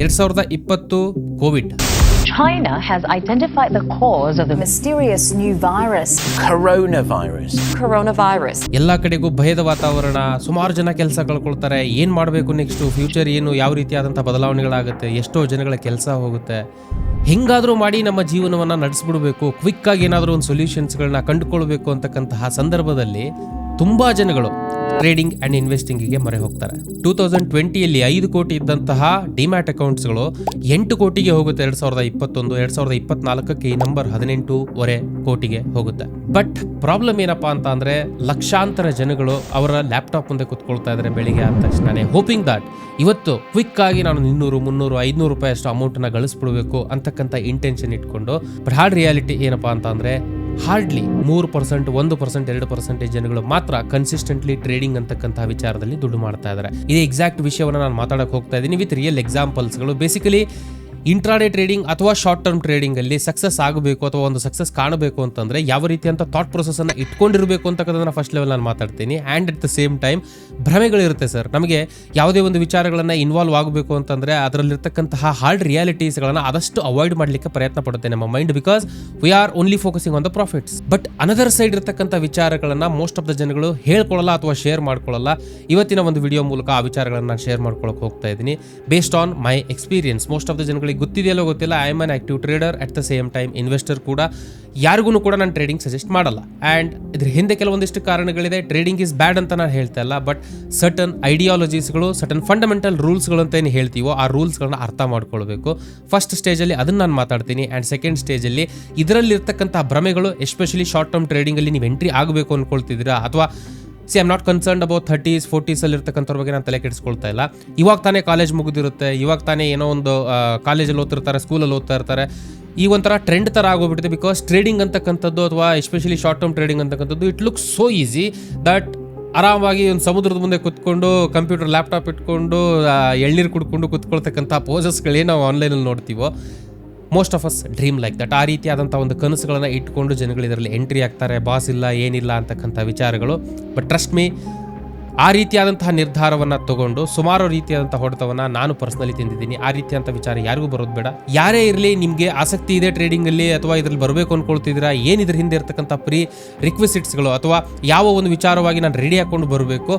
ಎರಡ್ ಸಾವಿರದ ಇಪ್ಪತ್ತು Covid China has identified the cause of the mysterious new virus. coronavirus. coronavirus. ಎಲ್ಲ ಕಡೆಗೂ ಭಯದ ವಾತಾವರಣ ಸುಮಾರು ಜನ ಕೆಲಸ ಕಳ್ಕೊಳ್ತಾರೆ ಏನ್ ಮಾಡಬೇಕು ನೆಕ್ಸ್ಟ್ ಫ್ಯೂಚರ್ ಏನು ಯಾವ ರೀತಿಯಾದಂಥ ಬದಲಾವಣೆಗಳಾಗುತ್ತೆ ಎಷ್ಟೋ ಜನಗಳ ಕೆಲಸ ಹೋಗುತ್ತೆ ಹೆಂಗಾದರೂ ಮಾಡಿ ನಮ್ಮ ಜೀವನವನ್ನು ನಡೆಸ್ಬಿಡ್ಬೇಕು ಕ್ವಿಕ್ಕಾಗಿ ಏನಾದರೂ ಒಂದು ಸೊಲ್ಯೂಷನ್ಸ್ಗಳನ್ನ ಕಂಡುಕೊಳ್ಬೇಕು ಅಂತಕ್ಕಂತಹ ಸಂದರ್ಭದಲ್ಲಿ ತುಂಬ ಜನಗಳು ಟ್ರೇಡಿಂಗ್ ಆ್ಯಂಡ್ ಇನ್ವೆಸ್ಟಿಂಗಿಗೆ ಮೊರೆ ಹೋಗ್ತಾರೆ. ಟೂ ತೌಸಂಡ್ ಟ್ವೆಂಟಿಯಲ್ಲಿ ಐದು ಕೋಟಿ ಇದ್ದಂತಹ ಡಿಮ್ಯಾಟ್ ಅಕೌಂಟ್ಸ್ಗಳು ಎಂಟು ಕೋಟಿಗೆ ಹೋಗುತ್ತೆ ಎರಡು ಸಾವಿರದ ಇಪ್ಪತ್ತೊಂದು, ಎರಡು ಸಾವಿರದ ಇಪ್ಪತ್ನಾಲ್ಕಕ್ಕೆ ಈ ನಂಬರ್ ಹದಿನೆಂಟೂವರೆ ಕೋಟಿಗೆ ಹೋಗುತ್ತೆ. ಬಟ್ ಪ್ರಾಬ್ಲಮ್ ಏನಪ್ಪಾ ಅಂತ ಅಂದರೆ ಲಕ್ಷಾಂತರ ಜನಗಳು ಅವರ ಲ್ಯಾಪ್ಟಾಪ್ ಮುಂದೆ ಕುತ್ಕೊಳ್ತಾ ಇದ್ದಾರೆ ಬೆಳಿಗ್ಗೆ ಆದ ತಕ್ಷಣನೇ ಹೋಪಿಂಗ್ ದಟ್ ಇವತ್ತು ಕ್ವಿಕ್ ಆಗಿ ನಾನು ಇನ್ನೂರು, ಮುನ್ನೂರು, ಐದುನೂರು ರೂಪಾಯಿ ಅಷ್ಟು ಅಮೌಂಟನ್ನ ಗಳಿಸ್ಬಿಡ್ಬೇಕು ಅಂತಕ್ಕಂಥ ಇಂಟೆನ್ಷನ್ ಇಟ್ಕೊಂಡು. ಬಟ್ ಹಾರ್ಡ್ ರಿಯಾಲಿಟಿ ಏನಪ್ಪಾ ಅಂತ ಅಂದ್ರೆ ಹಾರ್ಡ್ಲಿ ಮೂರು ಪರ್ಸೆಂಟ್ ಒಂದು ಪರ್ಸೆಂಟ್ ಎರಡು ಪರ್ಸೆಂಟೇಜ್ ಜನಗಳು ಮಾತ್ರ ಕನ್ಸಿಸ್ಟೆಂಟ್ಲಿ ಟ್ರೇಡಿಂಗ್ ಅಂತಕ್ಕಂತಹ ವಿಚಾರದಲ್ಲಿ ದುಡ್ಡು ಮಾಡ್ತಾ ಇದ್ದಾರೆ ಇದೇ ಎಕ್ಸಾಕ್ಟ್ ವಿಷಯವನ್ನು ನಾನು ಮಾತಾಡಕ್ಕೆ ಹೋಗ್ತಾ ಇದ್ದೀನಿ ವಿತ್ ರಿಯಲ್ ಎಕ್ಸಾಂಪಲ್ಸ್ಗಳು ಬೇಸಿಕಲಿ ಇಂಟ್ರಾಡೇ ಟ್ರೇಡಿಂಗ್ ಅಥವಾ ಶಾರ್ಟ್ ಟರ್ಮ್ ಟ್ರೇಡಿಂಗ್ ಅಲ್ಲಿ ಸಕ್ಸಸ್ ಆಗಬೇಕು ಅಥವಾ ಒಂದು ಸಕ್ಸಸ್ ಕಾಣಬೇಕು ಅಂತಂದ್ರೆ ಯಾವ ರೀತಿ ಅಂತ ಥಾಟ್ ಪ್ರೊಸೆಸ್ ಅನ್ನ ಇಟ್ಕೊಂಡಿರಬೇಕು ಅಂತಕ್ಕಂಥದ್ದನ್ನ ಫಸ್ಟ್ ಲೆವೆಲ್ ನಾನು ಮಾತಾಡ್ತೀನಿ. And at the same time ಭ್ರಮೆಗಳಿರುತ್ತೆ sir ನಮಗೆ ಯಾವುದೇ ಒಂದು ವಿಚಾರಗಳನ್ನ ಇನ್ವಾಲ್ವ್ ಆಗಬೇಕು ಅಂತಂದ್ರೆ ಅದರಲ್ಲಿರ್ತಕ್ಕಂತಹ ಹಾರ್ಡ್ ರಿಯಾಲಿಟೀಸ್ಗಳನ್ನ ಆದಷ್ಟು ಅವಾಯ್ಡ್ ಮಾಡಲಿಕ್ಕೆ ಪ್ರಯತ್ನ ಪಡುತ್ತೆ ನಮ್ಮ mind because we are only focusing on the profits but another side ಇರತಕ್ಕಂಥ ವಿಚಾರಗಳನ್ನ ಮೋಸ್ಟ್ ಆಫ್ ದ ಜನಗಳು ಹೇಳ್ಕೊಳ್ಳಲ್ಲ ಅಥವಾ ಶೇರ್ ಮಾಡ್ಕೊಳ್ಳಲ್ಲ. ಇವತ್ತಿನ ಒಂದು ವಿಡಿಯೋ ಮೂಲಕ ಆ ವಿಚಾರಗಳನ್ನ ನಾನು ಶೇರ್ ಮಾಡ್ಕೊಳ್ಳೋಕೆ ಹೋಗ್ತಾ ಇದ್ದೀನಿ. Based on my experience most of the ಜನಗಳಿಗೆ ಗೊತ್ತಿದೆಯಲ್ಲೋ ಗೊತ್ತಿಲ್ಲ I am an active trader at the same time investor ಕೂಡ ಯಾರಿಗೂ ಕೂಡ ನಾನು ಟ್ರೇಡಿಂಗ್ ಸಜೆಸ್ಟ್ ಮಾಡಲ್ಲ. ಆ್ಯಂಡ್ ಇದ್ರ ಹಿಂದೆ ಕೆಲವೊಂದಿಷ್ಟು ಕಾರಣಗಳಿದೆ. ಟ್ರೇಡಿಂಗ್ ಇಸ್ ಬ್ಯಾಡ್ ಅಂತ ನಾನು ಹೇಳ್ತಾ ಇಲ್ಲ ಬಟ್ ಸರ್ಟನ್ ಐಡಿಯಾಲಜೀಸ್ಗಳು ಸರ್ಟನ್ ಫಂಡಮೆಂಟಲ್ ರೂಲ್ಸ್ಗಳು ಅಂತ ಏನು ಹೇಳ್ತೀವೋ, ಆ ರೂಲ್ಸ್ಗಳನ್ನ ಅರ್ಥ ಮಾಡ್ಕೊಳ್ಬೇಕು. ಫಸ್ಟ್ ಸ್ಟೇಜಲ್ಲಿ ಅದನ್ನು ನಾನು ಮಾತಾಡ್ತೀನಿ. ಆ್ಯಂಡ್ ಸೆಕೆಂಡ್ ಸ್ಟೇಜಲ್ಲಿ ಇದರಲ್ಲಿರ್ತಕ್ಕಂಥ ಭ್ರಮೆಗಳು ಎಸ್ಪೆಷಲಿ ಶಾರ್ಟ್ ಟರ್ಮ್ ಟ್ರೇಡಿಂಗಲ್ಲಿ ನೀವು ಎಂಟ್ರಿ ಆಗಬೇಕು ಅಂದ್ಕೊಳ್ತಿದ್ದೀರಾ ಅಥವಾ see I'm not concern about thirties ಫೋರ್ಟೀಸಲ್ಲಿ ಇರ್ತಕ್ಕಂಥವ್ರ ಬಗ್ಗೆ ನಾನು ತಲೆ ಕೆಡಿಸ್ಕೊಳ್ತಾ ಇಲ್ಲ. ಇವಾಗ ತಾನೇ ಕಾಲೇಜ್ ಮುಗಿದಿರುತ್ತೆ, ಇವಾಗ ತಾನೇ ಏನೋ ಒಂದು ಕಾಲೇಜಲ್ಲಿ ಓದ್ತಿರ್ತಾರೆ ಸ್ಕೂಲಲ್ಲಿ ಓದ್ತಾ ಇರ್ತಾರೆ. ಈ ಒಂಥರ ಟ್ರೆಂಡ್ ಥರ ಆಗೋಗ್ಬಿಟ್ಟಿದೆ ಬಿಕಾಸ್ ಟ್ರೇಡಿಂಗ್ ಅಂತಕ್ಕಂಥದ್ದು ಅಥವಾ ಎಸ್ಪೆಷಲಿ ಶಾರ್ಟ್ ಟರ್ಮ್ ಟ್ರೇಡಿಂಗ್ ಅಂತಕ್ಕಂಥದ್ದು it look so easy that ಆರಾಮಾಗಿ ಒಂದು ಸಮುದ್ರದ ಮುಂದೆ ಕುತ್ಕೊಂಡು ಕಂಪ್ಯೂಟರ್ ಲ್ಯಾಪ್ಟಾಪ್ ಇಟ್ಕೊಂಡು ಎಳ್ನೀರು ಕುಡ್ಕೊಂಡು ಕುತ್ಕೊಳ್ತಕ್ಕಂಥ ಪೋಸಸ್ಗಳೇ ನಾವು ಆನ್ಲೈನಲ್ಲಿ ನೋಡ್ತೀವೋ. Most of us dream like that ಆ ರೀತಿಯಾದಂಥ ಒಂದು ಕನಸುಗಳನ್ನು ಇಟ್ಕೊಂಡು ಜನಗಳು ಇದರಲ್ಲಿ ಎಂಟ್ರಿ ಆಗ್ತಾರೆ. ಬಾಸ್ ಇಲ್ಲ, ಏನಿಲ್ಲ ಅಂತಕ್ಕಂಥ ವಿಚಾರಗಳು. ಬಟ್ ಟ್ರಸ್ಟ್ ಮೀ ಆ ರೀತಿಯಾದಂತಹ ನಿರ್ಧಾರವನ್ನು ತಗೊಂಡು ಸುಮಾರು ರೀತಿಯಾದಂಥ ಹೊಡೆತವನ್ನು ನಾನು ಪರ್ಸ್ನಲಿ ತಿಂದಿದ್ದೀನಿ. ಆ ರೀತಿಯಂಥ ವಿಚಾರ ಯಾರಿಗೂ ಬರೋದು ಬೇಡ. ಯಾರೇ ಇರಲಿ ನಿಮಗೆ ಆಸಕ್ತಿ ಇದೆ ಟ್ರೇಡಿಂಗಲ್ಲಿ ಅಥವಾ ಇದರಲ್ಲಿ ಬರಬೇಕು ಅಂದ್ಕೊಳ್ತಿದ್ದೀರಾ ಏನಿದ್ರ ಹಿಂದೆ ಇರ್ತಕ್ಕಂಥ ಪ್ರೀ ರಿಕ್ವೆಸಿಟ್ಸ್ಗಳು ಅಥವಾ ಯಾವ ಒಂದು ವಿಚಾರವಾಗಿ ನಾನು ರೆಡಿ ಹಾಕೊಂಡು ಬರಬೇಕು,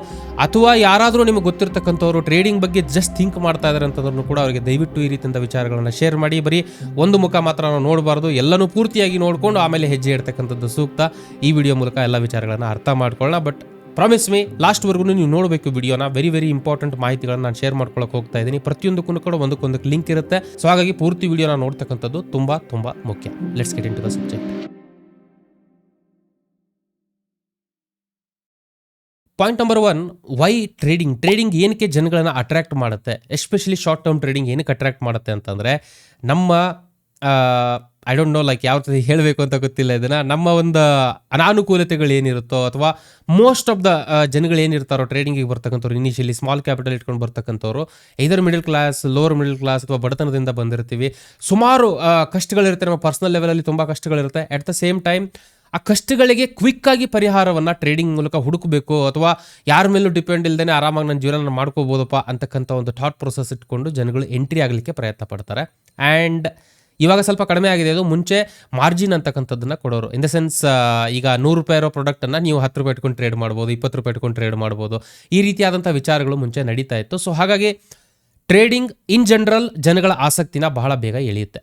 ಅಥವಾ ಯಾರಾದರೂ ನಿಮಗೆ ಗೊತ್ತಿರ್ತಕ್ಕಂಥವ್ರು ಟ್ರೇಡಿಂಗ್ ಬಗ್ಗೆ ಜಸ್ಟ್ ಥಿಂಕ್ ಮಾಡ್ತಾ ಇದ್ದಾರೆ ಅಂತಂದ್ರೂ ಕೂಡ ಅವರಿಗೆ ದಯವಿಟ್ಟು ಈ ರೀತಿಯಿಂದ ವಿಚಾರಗಳನ್ನು ಶೇರ್ ಮಾಡಿ. ಬರೀ ಒಂದು ಮುಖ ಮಾತ್ರ ನಾವು ನೋಡಬಾರ್ದು, ಎಲ್ಲನೂ ಪೂರ್ತಿಯಾಗಿ ನೋಡಿಕೊಂಡು ಆಮೇಲೆ ಹೆಜ್ಜೆ ಇಡ್ತಕ್ಕಂಥದ್ದು ಸೂಕ್ತ. ಈ ವಿಡಿಯೋ ಮೂಲಕ ಎಲ್ಲ ವಿಚಾರಗಳನ್ನು ಅರ್ಥ ಮಾಡ್ಕೊಳ್ಳೋಣ ಬಟ್ ಪ್ರಾಮಿಸ್ ಮೀ ಲಾಸ್ಟ್ವರೆಗೂ ನೀವು ನೋಡಬೇಕು ವಿಡಿಯೋನ. ವೆರಿ ವೆರಿ ಇಂಪಾರ್ಟೆಂಟ್ ಮಾಹಿತಿಗಳನ್ನ ನಾನು ಶೇರ್ ಮಾಡ್ಕೊಳಕ್ಕೆ ಹೋಗ್ತಾ ಇದ್ದೀನಿ. ಪ್ರತಿಯೊಂದಕ್ಕೂ ಕೂಡ ಒಂದಕ್ಕೊಂದಕ್ಕೆ ಲಿಂಕ್ ಇರುತ್ತೆ. ಸೊ ಹಾಗಾಗಿ ಪೂರ್ತಿ ವಿಡಿಯೋನ ನೋಡ್ತಕ್ಕಂಥದ್ದು ತುಂಬ ತುಂಬ ಮುಖ್ಯ. Let's get into the subject point number one why trading trading ಏನಕ್ಕೆ ಜನಗಳನ್ನ ಅಟ್ರಾಕ್ಟ್ ಮಾಡುತ್ತೆ? ಎಸ್ಪೆಷಲಿ ಶಾರ್ಟ್ ಟರ್ಮ್ ಟ್ರೇಡಿಂಗ್ ಏನಕ್ಕೆ ಅಟ್ರಾಕ್ಟ್ ಮಾಡುತ್ತೆ ಅಂತಂದರೆ, ನಮ್ಮ ಐ ಡೋಂಟ್ ನೋ ಲೈಕ್ ಯಾವ ರೀತಿ ಹೇಳಬೇಕು ಅಂತ ಗೊತ್ತಿಲ್ಲ ಇದನ್ನು. ನಮ್ಮ ಒಂದು ಅನಾನುಕೂಲತೆಗಳು ಏನಿರುತ್ತೋ ಅಥವಾ ಮೋಸ್ಟ್ ಆಫ್ ದ ಜನಗಳು ಏನಿರ್ತಾರೋ ಟ್ರೇಡಿಂಗಿಗೆ ಬರ್ತಕ್ಕಂಥವ್ರು ಇನಿಷಿಯಲಿ ಸ್ಮಾಲ್ ಕ್ಯಾಪಿಟಲ್ ಇಟ್ಕೊಂಡು ಬರ್ತಕ್ಕಂಥವ್ರು ಇದರ್ middle class lower middle class ಅಥವಾ ಬಡತನದಿಂದ ಬಂದಿರ್ತೀವಿ. ಸುಮಾರು ಕಷ್ಟಗಳಿರುತ್ತೆ. ನಮ್ಮ ಪರ್ಸನಲ್ ಲೆವೆಲಲ್ಲಿ ತುಂಬ ಕಷ್ಟಗಳಿರುತ್ತೆ. ಅಟ್ ದ ಸೇಮ್ ಟೈಮ್ ಆ ಕಷ್ಟಗಳಿಗೆ ಕ್ವಿಕ್ ಆಗಿ ಪರಿಹಾರವನ್ನು ಟ್ರೇಡಿಂಗ್ ಮೂಲಕ ಹುಡುಕಬೇಕು ಅಥವಾ ಯಾರ ಮೇಲೂ ಡಿಪೆಂಡ್ ಇಲ್ಲದೇ ಆರಾಮಾಗಿ ನನ್ನ ಜೀವನ ಮಾಡ್ಕೋಬೋದಪ್ಪ ಅಂತಕ್ಕಂಥ ಒಂದು ಥಾಟ್ ಪ್ರೊಸೆಸ್ ಇಟ್ಕೊಂಡು ಜನಗಳು ಎಂಟ್ರಿ ಆಗಲಿಕ್ಕೆ ಪ್ರಯತ್ನ ಪಡ್ತಾರೆ. ಆ್ಯಂಡ್ ಇವಾಗ ಸ್ವಲ್ಪ ಕಡಿಮೆ ಆಗಿದೆ. ಅದು ಮುಂಚೆ ಮಾರ್ಜಿನ್ ಅಂತಕ್ಕಂಥದ್ದನ್ನು ಕೊಡೋರು. ಇನ್ ದ ಸೆನ್ಸ್ ಈಗ ನೂರು ರೂಪಾಯಿ ಇರೋ ಪ್ರಾಡಕ್ಟನ್ನು ನೀವು ಹತ್ತು ರೂಪಾಯಿ ಇಟ್ಕೊಂಡು ಟ್ರೇಡ್ ಮಾಡ್ಬೋದು, ಇಪ್ಪತ್ತು ರೂಪಾಯಿ ಇಟ್ಕೊಂಡು ಟ್ರೇಡ್ ಮಾಡ್ಬೋದು. ಈ ರೀತಿಯಾದಂಥ ವಿಚಾರಗಳು ಮುಂಚೆ ನಡೀತಾ ಇತ್ತು. ಸೊ ಹಾಗಾಗಿ ಟ್ರೇಡಿಂಗ್ ಇನ್ ಜನರಲ್ ಜನಗಳ ಆಸಕ್ತಿನ ಬಹಳ ಬೇಗ ಎಳೆಯುತ್ತೆ.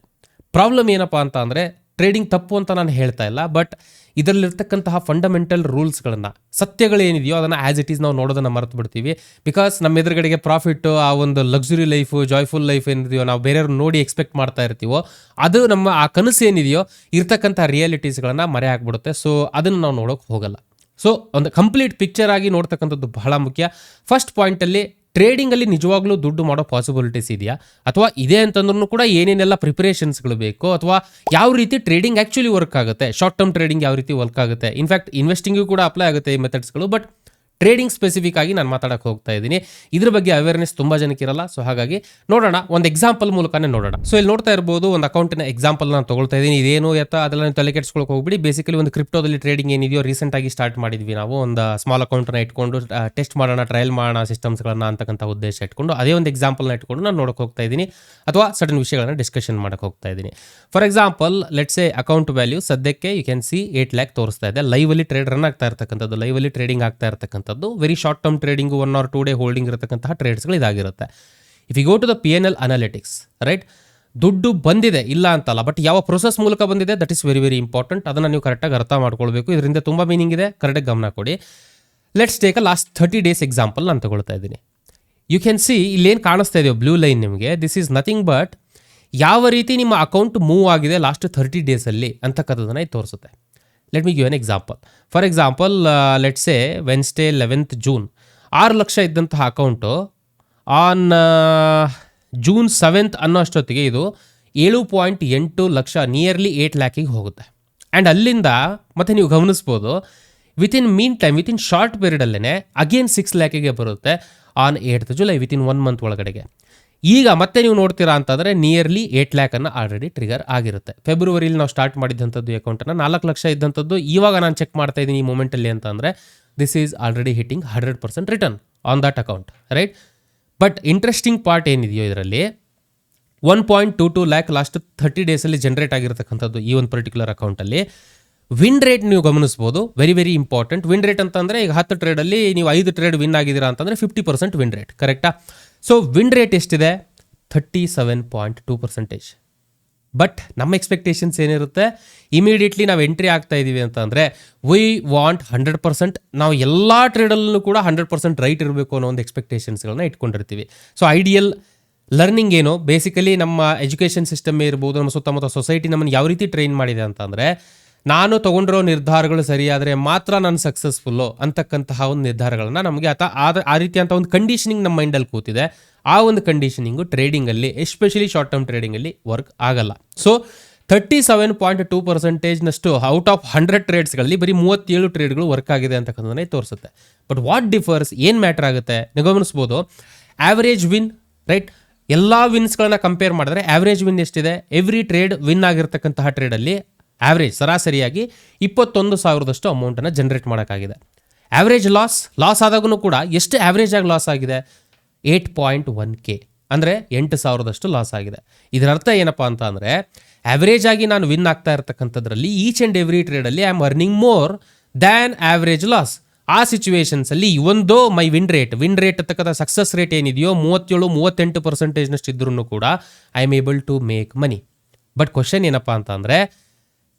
ಪ್ರಾಬ್ಲಮ್ ಏನಪ್ಪ ಅಂತ ಅಂದರೆ ಟ್ರೇಡಿಂಗ್ ತಪ್ಪು ಅಂತ ನಾನು ಹೇಳ್ತಾ ಇಲ್ಲ ಬಟ್ ಇದರಲ್ಲಿರ್ತಕ್ಕಂತಹ ಫಂಡಮೆಂಟಲ್ ರೂಲ್ಸ್ಗಳನ್ನು ಸತ್ಯಗಳೇನಿದೆಯೋ ಅದನ್ನು ಆ್ಯಸ್ ಇಟ್ ಈಸ್ ನಾವು ನೋಡೋದನ್ನು ಮರೆತು ಬಿಡ್ತೀವಿ. ಬಿಕಾಸ್ ನಮ್ಮ ಎದುರುಗಡೆಗೆ ಪ್ರಾಫಿಟ್ಟು ಆ ಒಂದು ಲಕ್ಸುರಿ ಲೈಫು ಜಾಯ್ಫುಲ್ ಲೈಫ್ ಏನಿದೆಯೋ ನಾವು ಬೇರೆಯವ್ರು ನೋಡಿ ಎಕ್ಸ್ಪೆಕ್ಟ್ ಮಾಡ್ತಾ ಇರ್ತೀವೋ, ಅದು ನಮ್ಮ ಆ ಕನಸು ಏನಿದೆಯೋ ಇರ್ತಕ್ಕಂಥ ರಿಯಾಲಿಟೀಸ್ಗಳನ್ನು ಮರೆ ಹಾಕ್ಬಿಡುತ್ತೆ. ಸೊ ಅದನ್ನು ನಾವು ನೋಡೋಕೆ ಹೋಗಲ್ಲ. ಸೊ ಒಂದು ಕಂಪ್ಲೀಟ್ ಪಿಕ್ಚರ್ ಆಗಿ ನೋಡ್ತಕ್ಕಂಥದ್ದು ಬಹಳ ಮುಖ್ಯ. ಫಸ್ಟ್ ಪಾಯಿಂಟಲ್ಲಿ ಟ್ರೇಡಿಂಗಲ್ಲಿ ನಿಜವಾಗ್ಲೂ ದುಡ್ಡು ಮಾಡೋ ಪಾಸಿಬಿಲಿಟೀಸ್ ಇದೆಯಾ? ಅಥವಾ ಇದೆ ಅಂತಂದ್ರೂ ಕೂಡ ಏನೇನೆಲ್ಲ ಪ್ರಿಪರೇಷನ್ಸ್ಗಳು ಬೇಕು? ಅಥವಾ ಯಾವ ರೀತಿ ಟ್ರೇಡಿಂಗ್ ಆ್ಯಕ್ಚುಲಿ ವರ್ಕ್ ಆಗುತ್ತೆ? ಶಾರ್ಟ್ ಟರ್ಮ್ ಟ್ರೇಡಿಂಗ್ ಯಾವ ರೀತಿ ವರ್ಕ್ ಆಗುತ್ತೆ? ಇನ್ಫ್ಯಾಕ್ಟ್ ಇನ್ವೆಸ್ಟಿಂಗು ಕೂಡ ಅಪ್ಲೈ ಆಗುತ್ತೆ ಈ ಮೆಥಡ್ಸ್ಗಳು ಬಟ್ ಟ್ರೇಡಿಂಗ್ ಸ್ಪೆಸಿಫಿಕ್ ಆಗಿ ನಾನು ಮಾತಾಡಕ್ಕೆ ಹೋಗ್ತಾ ಇದ್ದೀನಿ. ಇದ್ರ ಬಗ್ಗೆ ಅವೇರ್ನೆಸ್ ತುಂಬ ಜನಕ್ಕೆ ಇರಲ್ಲ. ಸೊ ಹಾಗಾಗಿ ನೋಡೋಣ. ಒಂದು ಎಕ್ಸಾಂಪಲ್ ಮೂಲಕನೇ ನೋಡೋಣ. ಸೊ ಇಲ್ಲಿ ನೋಡ್ತಾ ಇರ್ಬೋದು, ಒಂದು ಅಕೌಂಟಿನ ಎಕ್ಸಾಂಪಲ್ ನಾನು ತಗೊಳ್ತಾ ಇದ್ದೀನಿ. ಇದೇನು ಎತ್ತ? ಅದೆಲ್ಲ ನೀವು ತಲೆ ಕೆಡ್ಸ್ಕೊಳಕ್ಕೆ ಹೋಗ್ಬಿಡಿ. ಬೇಸಿಕಲಿ ಒಂದು ಕ್ರಿಪ್ಟೋದಲ್ಲಿ ಟ್ರೇಡಿಂಗ್ ಏನಿದೆಯೋ ರೀಸೆಂಟ್ ಆಗಿ ಸ್ಟಾರ್ಟ್ ಮಾಡಿದ್ವಿ ನಾವು. ಒಂದು ಸ್ಮಾಲ್ ಅಕೌಂಟ್ನ ಇಟ್ಕೊಂಡು ಟೆಸ್ಟ್ ಮಾಡೋಣ ಟ್ರಯಲ್ ಮಾಡೋಣ ಸಿಸ್ಟಮ್ಸ್ಗಳನ್ನ ಅಂತಕ್ಕಂಥ ಉದ್ದೇಶ ಇಟ್ಕೊಂಡು, ಅದೇ ಒಂದು ಎಕ್ಸಾಂಪಲ್ನ ಇಟ್ಕೊಂಡು ನಾನು ನೋಡಕ್ಕೆ ಹೋಗ್ತಾ ಇದ್ದೀನಿ. ಅಥವಾ ಸಡನ್ ವಿಷಯಗಳನ್ನ ಡಿಸ್ಕಷನ್ ಮಾಡಕ್ಕೆ ಹೋಗ್ತಾ ಇದ್ದೀನಿ. For example let's a account value ಸದ್ಯಕ್ಕೆ you can see eight lakh ತೋರಿಸ್ತಾ ಇದೆ. ಲೈವಲ್ಲಿ ಟ್ರೇಡ್ ರನ್ ಆಗ್ತಾ ಇರ್ತಕ್ಕಂಥದ್ದು. ಲೈವಲ್ಲಿ ಟ್ರೇಡಿಂಗ್ ಆಗ್ತಾ ಇರ್ತಕ್ಕಂಥದ್ದು very short term trading one or two day holding ಇರತಕ್ಕಂತಹ ಟ್ರೇಡ್ಸ್ಗಳು ಇದಾಗಿರುತ್ತೆ. If you go to the P N L analytics right ದುಡ್ಡು ಬಂದಿದೆ, ಇಲ್ಲ ಅಂತಲ್ಲ ಬಟ್ ಯಾವ ಪ್ರೊಸೆಸ್ ಮೂಲಕ ಬಂದಿದೆ that is very very important ಅದನ್ನು ನೀವು ಕರೆಕ್ಟಾಗಿ ಅರ್ಥ ಮಾಡ್ಕೊಳ್ಬೇಕು. ಇದರಿಂದ ತುಂಬ ಮೀನಿಂಗ್ ಇದೆ. ಕರೆಕ್ಟಾಗಿ ಗಮನ ಕೊಡಿ. Let's take a last thirty days example ನಾನು ತಗೊಳ್ತಾ ಇದ್ದೀನಿ. ಯು ಕ್ಯಾನ್ ಸಿ ಇಲ್ಲೇನು ಕಾಣಿಸ್ತಾ ಇದೆಯೋ ಬ್ಲೂ ಲೈನ್ ನಿಮಗೆ ದಿಸ್ ಈಸ್ ನಥಿಂಗ್ ಬಟ್ ಯಾವ ರೀತಿ ನಿಮ್ಮ ಅಕೌಂಟ್ ಮೂವ್ ಆಗಿದೆ ಲಾಸ್ಟ್ ಥರ್ಟಿ ಡೇಸಲ್ಲಿ ಅಂತಕ್ಕಂಥದ್ದನ್ನು ಇದು ತೋರಿಸುತ್ತೆ. Let me give an example for example let's say Wednesday eleventh June ಆರು ಲಕ್ಷ ಇದ್ದಂತಹ ಅಕೌಂಟು ಆನ್ ಜೂನ್ ಸೆವೆಂತ್ ಅನ್ನೋ ಅಷ್ಟೊತ್ತಿಗೆ ಇದು ಏಳು ಪಾಯಿಂಟ್ ಎಂಟು ಲಕ್ಷ ನಿಯರ್ಲಿ ಏಯ್ಟ್ ಲ್ಯಾಕಿಗೆ ಹೋಗುತ್ತೆ. ಆ್ಯಂಡ್ ಅಲ್ಲಿಂದ ಮತ್ತೆ ನೀವು ಗಮನಿಸ್ಬೋದು within meantime within short ಪೀರಿಯಡಲ್ಲೇ ಅಗೇನ್ ಸಿಕ್ಸ್ ಲ್ಯಾಕಿಗೆ ಬರುತ್ತೆ on eighth July within one month ಒಳಗಡೆಗೆ. ಈಗ ಮತ್ತೆ ನೀವು ನೋಡ್ತೀರಾ ಅಂತಂದರೆ ನಿಯರ್ಲಿ ಏಟ್ ಲ್ಯಾಕನ್ನು ಆಲ್ರೆಡಿ ಟ್ರಿಗರ್ ಆಗಿರುತ್ತೆ. ಫೆಬ್ರವರಿಲಿ ನಾವು ಸ್ಟಾರ್ಟ್ ಮಾಡಿದ್ದಂಥದ್ದು ಅಕೌಂಟನ್ನು ನಾಲ್ಕು ಲಕ್ಷ ಇದ್ದಂಥದ್ದು, ಇವಾಗ ನಾನು ಚೆಕ್ ಮಾಡ್ತಾ ಇದ್ದೀನಿ ಈ ಮೂಮೆಂಟಲ್ಲಿ ಅಂತಂದರೆ this is already hitting hundred percent return on that account right but interesting part ಏನಿದೆಯೋ ಇದರಲ್ಲಿ one point two two lakh last thirty ಡೇಸಲ್ಲಿ ಜನರೇಟ್ ಆಗಿರತಕ್ಕಂಥದ್ದು ಈ ಒಂದು ಪರ್ಟಿಕ್ಯುಲರ್ ಅಕೌಂಟಲ್ಲಿ ವಿನ್ ರೇಟ್ ನೀವು ಗಮನಿಸ್ಬೋದು very very important win rate ಅಂತಂದರೆ ಈಗ ಹತ್ತು ಟ್ರೇಡಲ್ಲಿ ನೀವು ಐದು ಟ್ರೇಡ್ ವಿನ್ ಆಗಿದ್ದೀರಾ ಅಂತಂದರೆ ಫಿಫ್ಟಿ ಪರ್ಸೆಂಟ್ ವಿನ್ ರೇಟ್ ಕರೆಕ್ಟಾ ಸೊ ವಿನ್ ರೇಟ್ ಎಷ್ಟಿದೆ? Thirty seven point two percentage but ನಮ್ಮ ಎಕ್ಸ್ಪೆಕ್ಟೇಷನ್ಸ್ ಏನಿರುತ್ತೆ? ಇಮಿಡಿಯೇಟ್ಲಿ ನಾವು ಎಂಟ್ರಿ ಆಗ್ತಾ ಇದ್ದೀವಿ ಅಂತಂದರೆ ವಿ ವಾಂಟ್ ಹಂಡ್ರೆಡ್ ಪರ್ಸೆಂಟ್ ನಾವು ಎಲ್ಲ ಟ್ರೇಡಲ್ಲೂ ಕೂಡ ಹಂಡ್ರೆಡ್ ಪರ್ಸೆಂಟ್ ರೈಟ್ ಇರಬೇಕು ಅನ್ನೋ ಒಂದು ಎಕ್ಸ್ಪೆಕ್ಟೇಷನ್ಸ್ಗಳನ್ನ ಇಟ್ಕೊಂಡಿರ್ತೀವಿ. ಸೊ ಐಡಿಯಲ್ ಲರ್ನಿಂಗ್ ಏನು? ಬೇಸಿಕಲಿ ನಮ್ಮ ಎಜುಕೇಷನ್ ಸಿಸ್ಟಮ್ ಇರ್ಬೋದು, ನಮ್ಮ ಸುತ್ತಮುತ್ತ ಸೊಸೈಟಿ ನಮ್ಮನ್ನು ಯಾವ ರೀತಿ ಟ್ರೈನ್ ಮಾಡಿದೆ ಅಂತಂದರೆ ನಾನು ತಗೊಂಡಿರೋ ನಿರ್ಧಾರಗಳು ಸರಿಯಾದರೆ ಮಾತ್ರ ನಾನು ಸಕ್ಸಸ್ಫುಲ್ಲು ಅಂತಕ್ಕಂತಹ ಒಂದು ನಿರ್ಧಾರಗಳನ್ನ ನಮಗೆ ಆತ ಆ ರೀತಿಯಂಥ ಒಂದು ಕಂಡೀಷನಿಂಗ್ ನಮ್ಮ ಮೈಂಡಲ್ಲಿ ಕೂತಿದೆ. ಆ ಒಂದು ಕಂಡೀಷನಿಂಗು ಟ್ರೇಡಿಂಗಲ್ಲಿ ಎಸ್ಪೆಷಲಿ ಶಾರ್ಟ್ ಟರ್ಮ್ ಟ್ರೇಡಿಂಗಲ್ಲಿ ವರ್ಕ್ ಆಗಲ್ಲ. So thirty seven point two ಪರ್ಸೆಂಟೇಜ್ನಷ್ಟು out of hundred ಟ್ರೇಡ್ಸ್ಗಳಲ್ಲಿ ಬರೀ ಮೂವತ್ತೇಳು ಟ್ರೇಡ್ಗಳು ವರ್ಕ್ ಆಗಿದೆ ಅಂತಕ್ಕಂಥದ್ದನ್ನೇ ತೋರಿಸುತ್ತೆ. ಬಟ್ ವಾಟ್ ಡಿಫರ್ಸ್ ಏನು ಮ್ಯಾಟ್ರ್ ಆಗುತ್ತೆ? ಗಮನಿಸ್ಬೋದು. ಆವ್ರೇಜ್ ವಿನ್ ರೈಟ್ ಎಲ್ಲ ವಿನ್ಸ್ಗಳನ್ನ ಕಂಪೇರ್ ಮಾಡಿದ್ರೆ ಆ್ಯಾವರೇಜ್ ವಿನ್ ಎಷ್ಟಿದೆ? ಎವ್ರಿ ಟ್ರೇಡ್ ವಿನ್ ಆಗಿರ್ತಕ್ಕಂತಹ ಟ್ರೇಡಲ್ಲಿ ಆವ್ರೇಜ್ ಸರಾಸರಿಯಾಗಿ ಇಪ್ಪತ್ತೊಂದು ಸಾವಿರದಷ್ಟು ಅಮೌಂಟನ್ನು ಜನರೇಟ್ ಮಾಡೋಕ್ಕಾಗಿದೆ. ಆವ್ರೇಜ್ ಲಾಸ್ ಲಾಸ್ ಆದಾಗೂ ಕೂಡ ಎಷ್ಟು ಆವ್ರೇಜ್ ಆಗಿ ಲಾಸ್ ಆಗಿದೆ? ಏಯ್ಟ್ ಪಾಯಿಂಟ್ ಒನ್ ಕೆ ಅಂದರೆ ಎಂಟು ಸಾವಿರದಷ್ಟು ಲಾಸ್ ಆಗಿದೆ. ಇದರ ಅರ್ಥ ಏನಪ್ಪ ಅಂತ ಅಂದರೆ ಆವ್ರೇಜ್ ಆಗಿ ನಾನು ವಿನ್ ಆಗ್ತಾ ಇರ್ತಕ್ಕಂಥದ್ರಲ್ಲಿ each and every ಟ್ರೇಡಲ್ಲಿ I am earning more than average loss ಆ ಸಿಚುವೇಶನ್ಸಲ್ಲಿ ಒಂದು my win rate win rate ಅಂತಕ್ಕಂಥ ಸಕ್ಸಸ್ ರೇಟ್ ಏನಿದೆಯೋ ಮೂವತ್ತೇಳು, ಮೂವತ್ತೆಂಟು ಪರ್ಸೆಂಟೇಜ್ನಷ್ಟು ಇದ್ರೂ ಕೂಡ I am able to make money but question ಏನಪ್ಪ ಅಂತ ಅಂದರೆ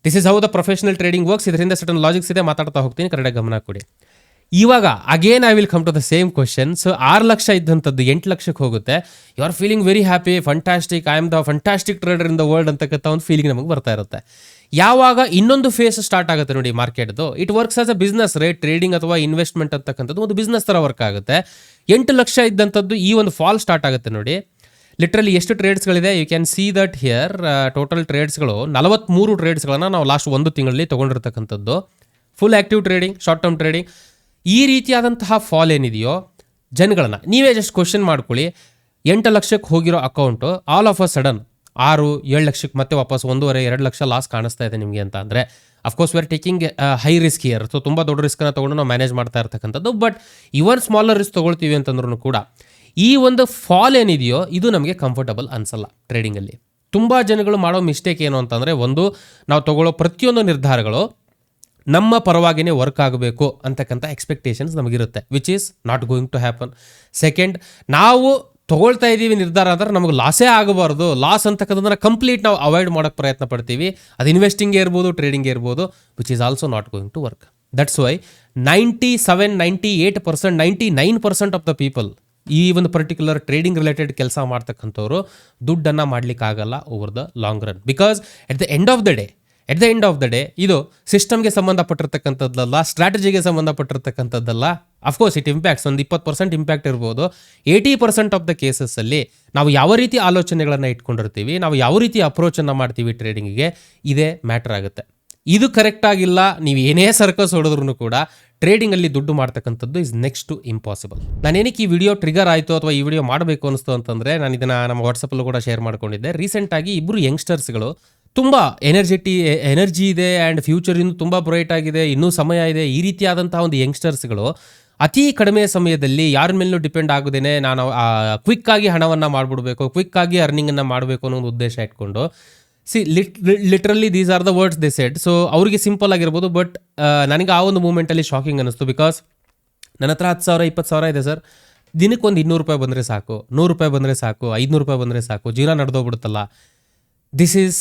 this is how the professional trading works ಇದರಿಂದ ಸಟನ್ ಲಾಜಿಕ್ಸ್ ಇದೆ. ಮಾತಾಡ್ತಾ ಹೋಗ್ತೀನಿ. ಕರೆಕ್ಟಾಗಿ ಗಮನ ಕೊಡಿ. ಇವಾಗ again I will come to the same question so ಆರು ಲಕ್ಷ ಇದ್ದಂಥದ್ದು ಎಂಟು ಲಕ್ಷಕ್ಕೆ ಹೋಗುತ್ತೆ. You are feeling very happy fantastic I am the fantastic trader in the world ಅಂತಕ್ಕಂಥ ಒಂದು ಫೀಲಿಂಗ್ ನಮಗೆ ಬರ್ತಾ ಇರುತ್ತೆ. ಯಾವಾಗ ಇನ್ನೊಂದು ಫೇಸ್ ಸ್ಟಾರ್ಟ್ ಆಗುತ್ತೆ ನೋಡಿ ಮಾರ್ಕೆಟ್ದು. It works as a business rate trading ಅಥವಾ ಇನ್ವೆಸ್ಟ್ಮೆಂಟ್ ಅಂತಕ್ಕಂಥದ್ದು ಒಂದು ಬಿಸ್ನೆಸ್ ಥರ ವರ್ಕ್ ಆಗುತ್ತೆ. ಎಂಟು ಲಕ್ಷ ಇದ್ದಂಥದ್ದು ಈ ಒಂದು ಫಾಲ್ ಸ್ಟಾರ್ಟ್ ಆಗುತ್ತೆ ನೋಡಿ. ಲಿಟ್ರಲಿ ಎಷ್ಟು ಟ್ರೇಡ್ಸ್ಗಳಿದೆ you can see that here total ಟ್ರೇಡ್ಸ್ಗಳು ನಲವತ್ತ್ಮೂರು ಟ್ರೇಡ್ಸ್ಗಳನ್ನು ನಾವು ಲಾಸ್ಟ್ ಒಂದು ತಿಂಗಳಲ್ಲಿ ತೊಗೊಂಡಿರ್ತಕ್ಕಂಥದ್ದು. Full active trading short term trading ಈ ರೀತಿಯಾದಂತಹ ಫಾಲ್ ಏನಿದೆಯೋ, ಜನಗಳನ್ನು, ನೀವೇ ಜಸ್ಟ್ ಕ್ವಶನ್ ಮಾಡ್ಕೊಳ್ಳಿ. ಎಂಟು ಲಕ್ಷಕ್ಕೆ ಹೋಗಿರೋ account all of a sudden ಆರು, ಏಳು ಲಕ್ಷಕ್ಕೆ ಮತ್ತೆ ವಾಪಸ್ ಒಂದೂವರೆ, ಎರಡು ಲಕ್ಷ ಲಾಸ್ ಕಾಣಿಸ್ತಾ ಇದೆ ನಿಮಗೆ ಅಂತ ಅಂದರೆ of course we are taking high risk here so ತುಂಬ ದೊಡ್ಡ ರಿಸ್ಕನ್ನು ತೊಗೊಂಡು ನಾವು ಮ್ಯಾನೇಜ್ ಮಾಡ್ತಾ ಇರ್ತಕ್ಕಂಥದ್ದು. ಬಟ್ ಇವನ್ ಸ್ಮಾಲರ್ ರಿಸ್ಕ್ ತೊಗೊಳ್ತೀವಿ ಅಂತಂದ್ರೂ ಕೂಡ ಈ ಒಂದು ಫಾಲ್ ಏನಿದೆಯೋ, ಇದು ನಮಗೆ ಕಂಫರ್ಟಬಲ್ ಅನಿಸಲ್ಲ ಟ್ರೇಡಿಂಗಲ್ಲಿ ತುಂಬ ಜನಗಳು ಮಾಡೋ ಮಿಸ್ಟೇಕ್ ಏನು ಅಂತಂದರೆ, ಒಂದು ನಾವು ತಗೊಳ್ಳೋ ಪ್ರತಿಯೊಂದು ನಿರ್ಧಾರಗಳು ನಮ್ಮ ಪರವಾಗಿನೇ ವರ್ಕ್ ಆಗಬೇಕು ಅಂತಕ್ಕಂಥ expectations ನಮಗಿರುತ್ತೆ which is not going to happen second ನಾವು ತೊಗೊಳ್ತಾ ಇದ್ದೀವಿ ನಿರ್ಧಾರ ಅಂದ್ರೆ ನಮಗೆ ಲಾಸೇ ಆಗಬಾರ್ದು. ಲಾಸ್ ಅಂತಕ್ಕಂಥದ್ದನ್ನ ಕಂಪ್ಲೀಟ್ ನಾವು ಅವಾಯ್ಡ್ ಮಾಡೋಕ್ಕೆ ಪ್ರಯತ್ನ ಪಡ್ತೀವಿ. ಅದು ಇನ್ವೆಸ್ಟಿಂಗ್ ಇರ್ಬೋದು ಟ್ರೇಡಿಂಗ್ ಇರ್ಬೋದು which is also not going to work that's why ninety seven ninety eight percent ninety nine percent of the people ಈ ಒಂದು ಪರ್ಟಿಕ್ಯುಲರ್ ಟ್ರೇಡಿಂಗ್ ರಿಲೇಟೆಡ್ ಕೆಲಸ ಮಾಡ್ತಕ್ಕಂಥವ್ರು ದುಡ್ಡನ್ನು ಮಾಡಲಿಕ್ಕಾಗಲ್ಲ over the long run because at the end of the day at the end of the day ಇದು ಸಿಸ್ಟಮ್ಗೆ ಸಂಬಂಧಪಟ್ಟಿರ್ತಕ್ಕಂಥದ್ದಲ್ಲ ಸ್ಟ್ರಾಟಜಿಗೆ ಸಂಬಂಧಪಟ್ಟಿರ್ತಕ್ಕಂಥದ್ದಲ್ಲ ಅಫ್ಕೋರ್ಸ್ ಇಟ್ ಇಂಪ್ಯಾಕ್ಟ್ಸ್ ಒಂದು ಇಪ್ಪತ್ತು ಪರ್ಸೆಂಟ್ ಇಂಪ್ಯಾಕ್ಟ್ ಇರ್ಬೋದು. ಏಯ್ಟಿ ಪರ್ಸೆಂಟ್ ಆಫ್ ದ ಕೇಸಸ್ಸಲ್ಲಿ ನಾವು ಯಾವ ರೀತಿ ಆಲೋಚನೆಗಳನ್ನು ಇಟ್ಕೊಂಡಿರ್ತೀವಿ, ನಾವು ಯಾವ ರೀತಿ ಅಪ್ರೋಚನ್ನು ಮಾಡ್ತೀವಿ ಟ್ರೇಡಿಂಗಿಗೆ ಇದೇ ಮ್ಯಾಟ್ರ್ ಆಗುತ್ತೆ. ಇದು ಕರೆಕ್ಟ್ ಆಗಿಲ್ಲ, ನೀವು ಏನೇ ಸರ್ಕಸ್ ಹೊಡೆದ್ರೂ ಕೂಡ ಟ್ರೇಡಿಂಗ್ ಅಲ್ಲಿ ದುಡ್ಡು ಮಾಡ್ತಕ್ಕಂಥದ್ದು ಇಸ್ ನೆಕ್ಸ್ಟ್ ಟು ಇಂಪಾಸಿಬಲ್ ನಾನು ಏನಕ್ಕೆ ಈ ವಿಡಿಯೋ ಟ್ರಿಗರ್ ಆಯಿತು ಅಥವಾ ಈ ವಿಡಿಯೋ ಮಾಡಬೇಕು ಅನಿಸ್ತು ಅಂತಂದ್ರೆ ನಾನು ಇದನ್ನ ನಮ್ಮ ವಾಟ್ಸಪ್ಪಲ್ಲೂ ಕೂಡ ಶೇರ್ ಮಾಡ್ಕೊಂಡಿದ್ದೆ. ರೀಸೆಂಟ್ ಆಗಿ ಇಬ್ಬರು ಯಂಗ್ಸ್ಟರ್ಸ್ಗಳು ತುಂಬ ಎನರ್ಜೆಟಿ ಎನರ್ಜಿ ಇದೆ ಆ್ಯಂಡ್ ಫ್ಯೂಚರ್ ಇನ್ನು ತುಂಬ ಬ್ರೈಟ್ ಆಗಿದೆ, ಇನ್ನೂ ಸಮಯ ಇದೆ. ಈ ರೀತಿಯಾದಂತಹ ಒಂದು ಯಂಗ್ಸ್ಟರ್ಸ್ಗಳು ಅತಿ ಕಡಿಮೆ ಸಮಯದಲ್ಲಿ ಯಾರ ಮೇಲೂ ಡಿಪೆಂಡ್ ಆಗೋದೇನೆ ನಾನು ಕ್ವಿಕ್ ಆಗಿ ಹಣವನ್ನು ಮಾಡಿಬಿಡಬೇಕು ಕ್ವಿಕ್ ಆಗಿ ಅರ್ನಿಂಗನ್ನು ಮಾಡಬೇಕು ಅನ್ನೋ ಒಂದು ಉದ್ದೇಶ ಇಟ್ಕೊಂಡು C lit literally these are the words they said so ಅವರಿಗೆ ಸಿಂಪಲ್ ಆಗಿರ್ಬೋದು ಬಟ್ ನನಗೆ ಆ ಒಂದು ಮೂಮೆಂಟಲ್ಲಿ ಶಾಕಿಂಗ್ ಅನ್ನಿಸ್ತು ಬಿಕಾಸ್ ನನ್ನ ಹತ್ರ ಹತ್ತು ಸಾವಿರ, ಇಪ್ಪತ್ತು ಸಾವಿರ ಇದೆ ಸರ್. ದಿನಕ್ಕೊಂದು ಇನ್ನೂರು ರೂಪಾಯಿ ಬಂದರೆ ಸಾಕು, ನೂರು ರೂಪಾಯಿ ಬಂದರೆ ಸಾಕು, ಐದುನೂರು ರೂಪಾಯಿ ಬಂದರೆ ಸಾಕು, ಜೀವನ ನಡೆದೋಗ್ಬಿಡುತ್ತಲ್ಲ. This is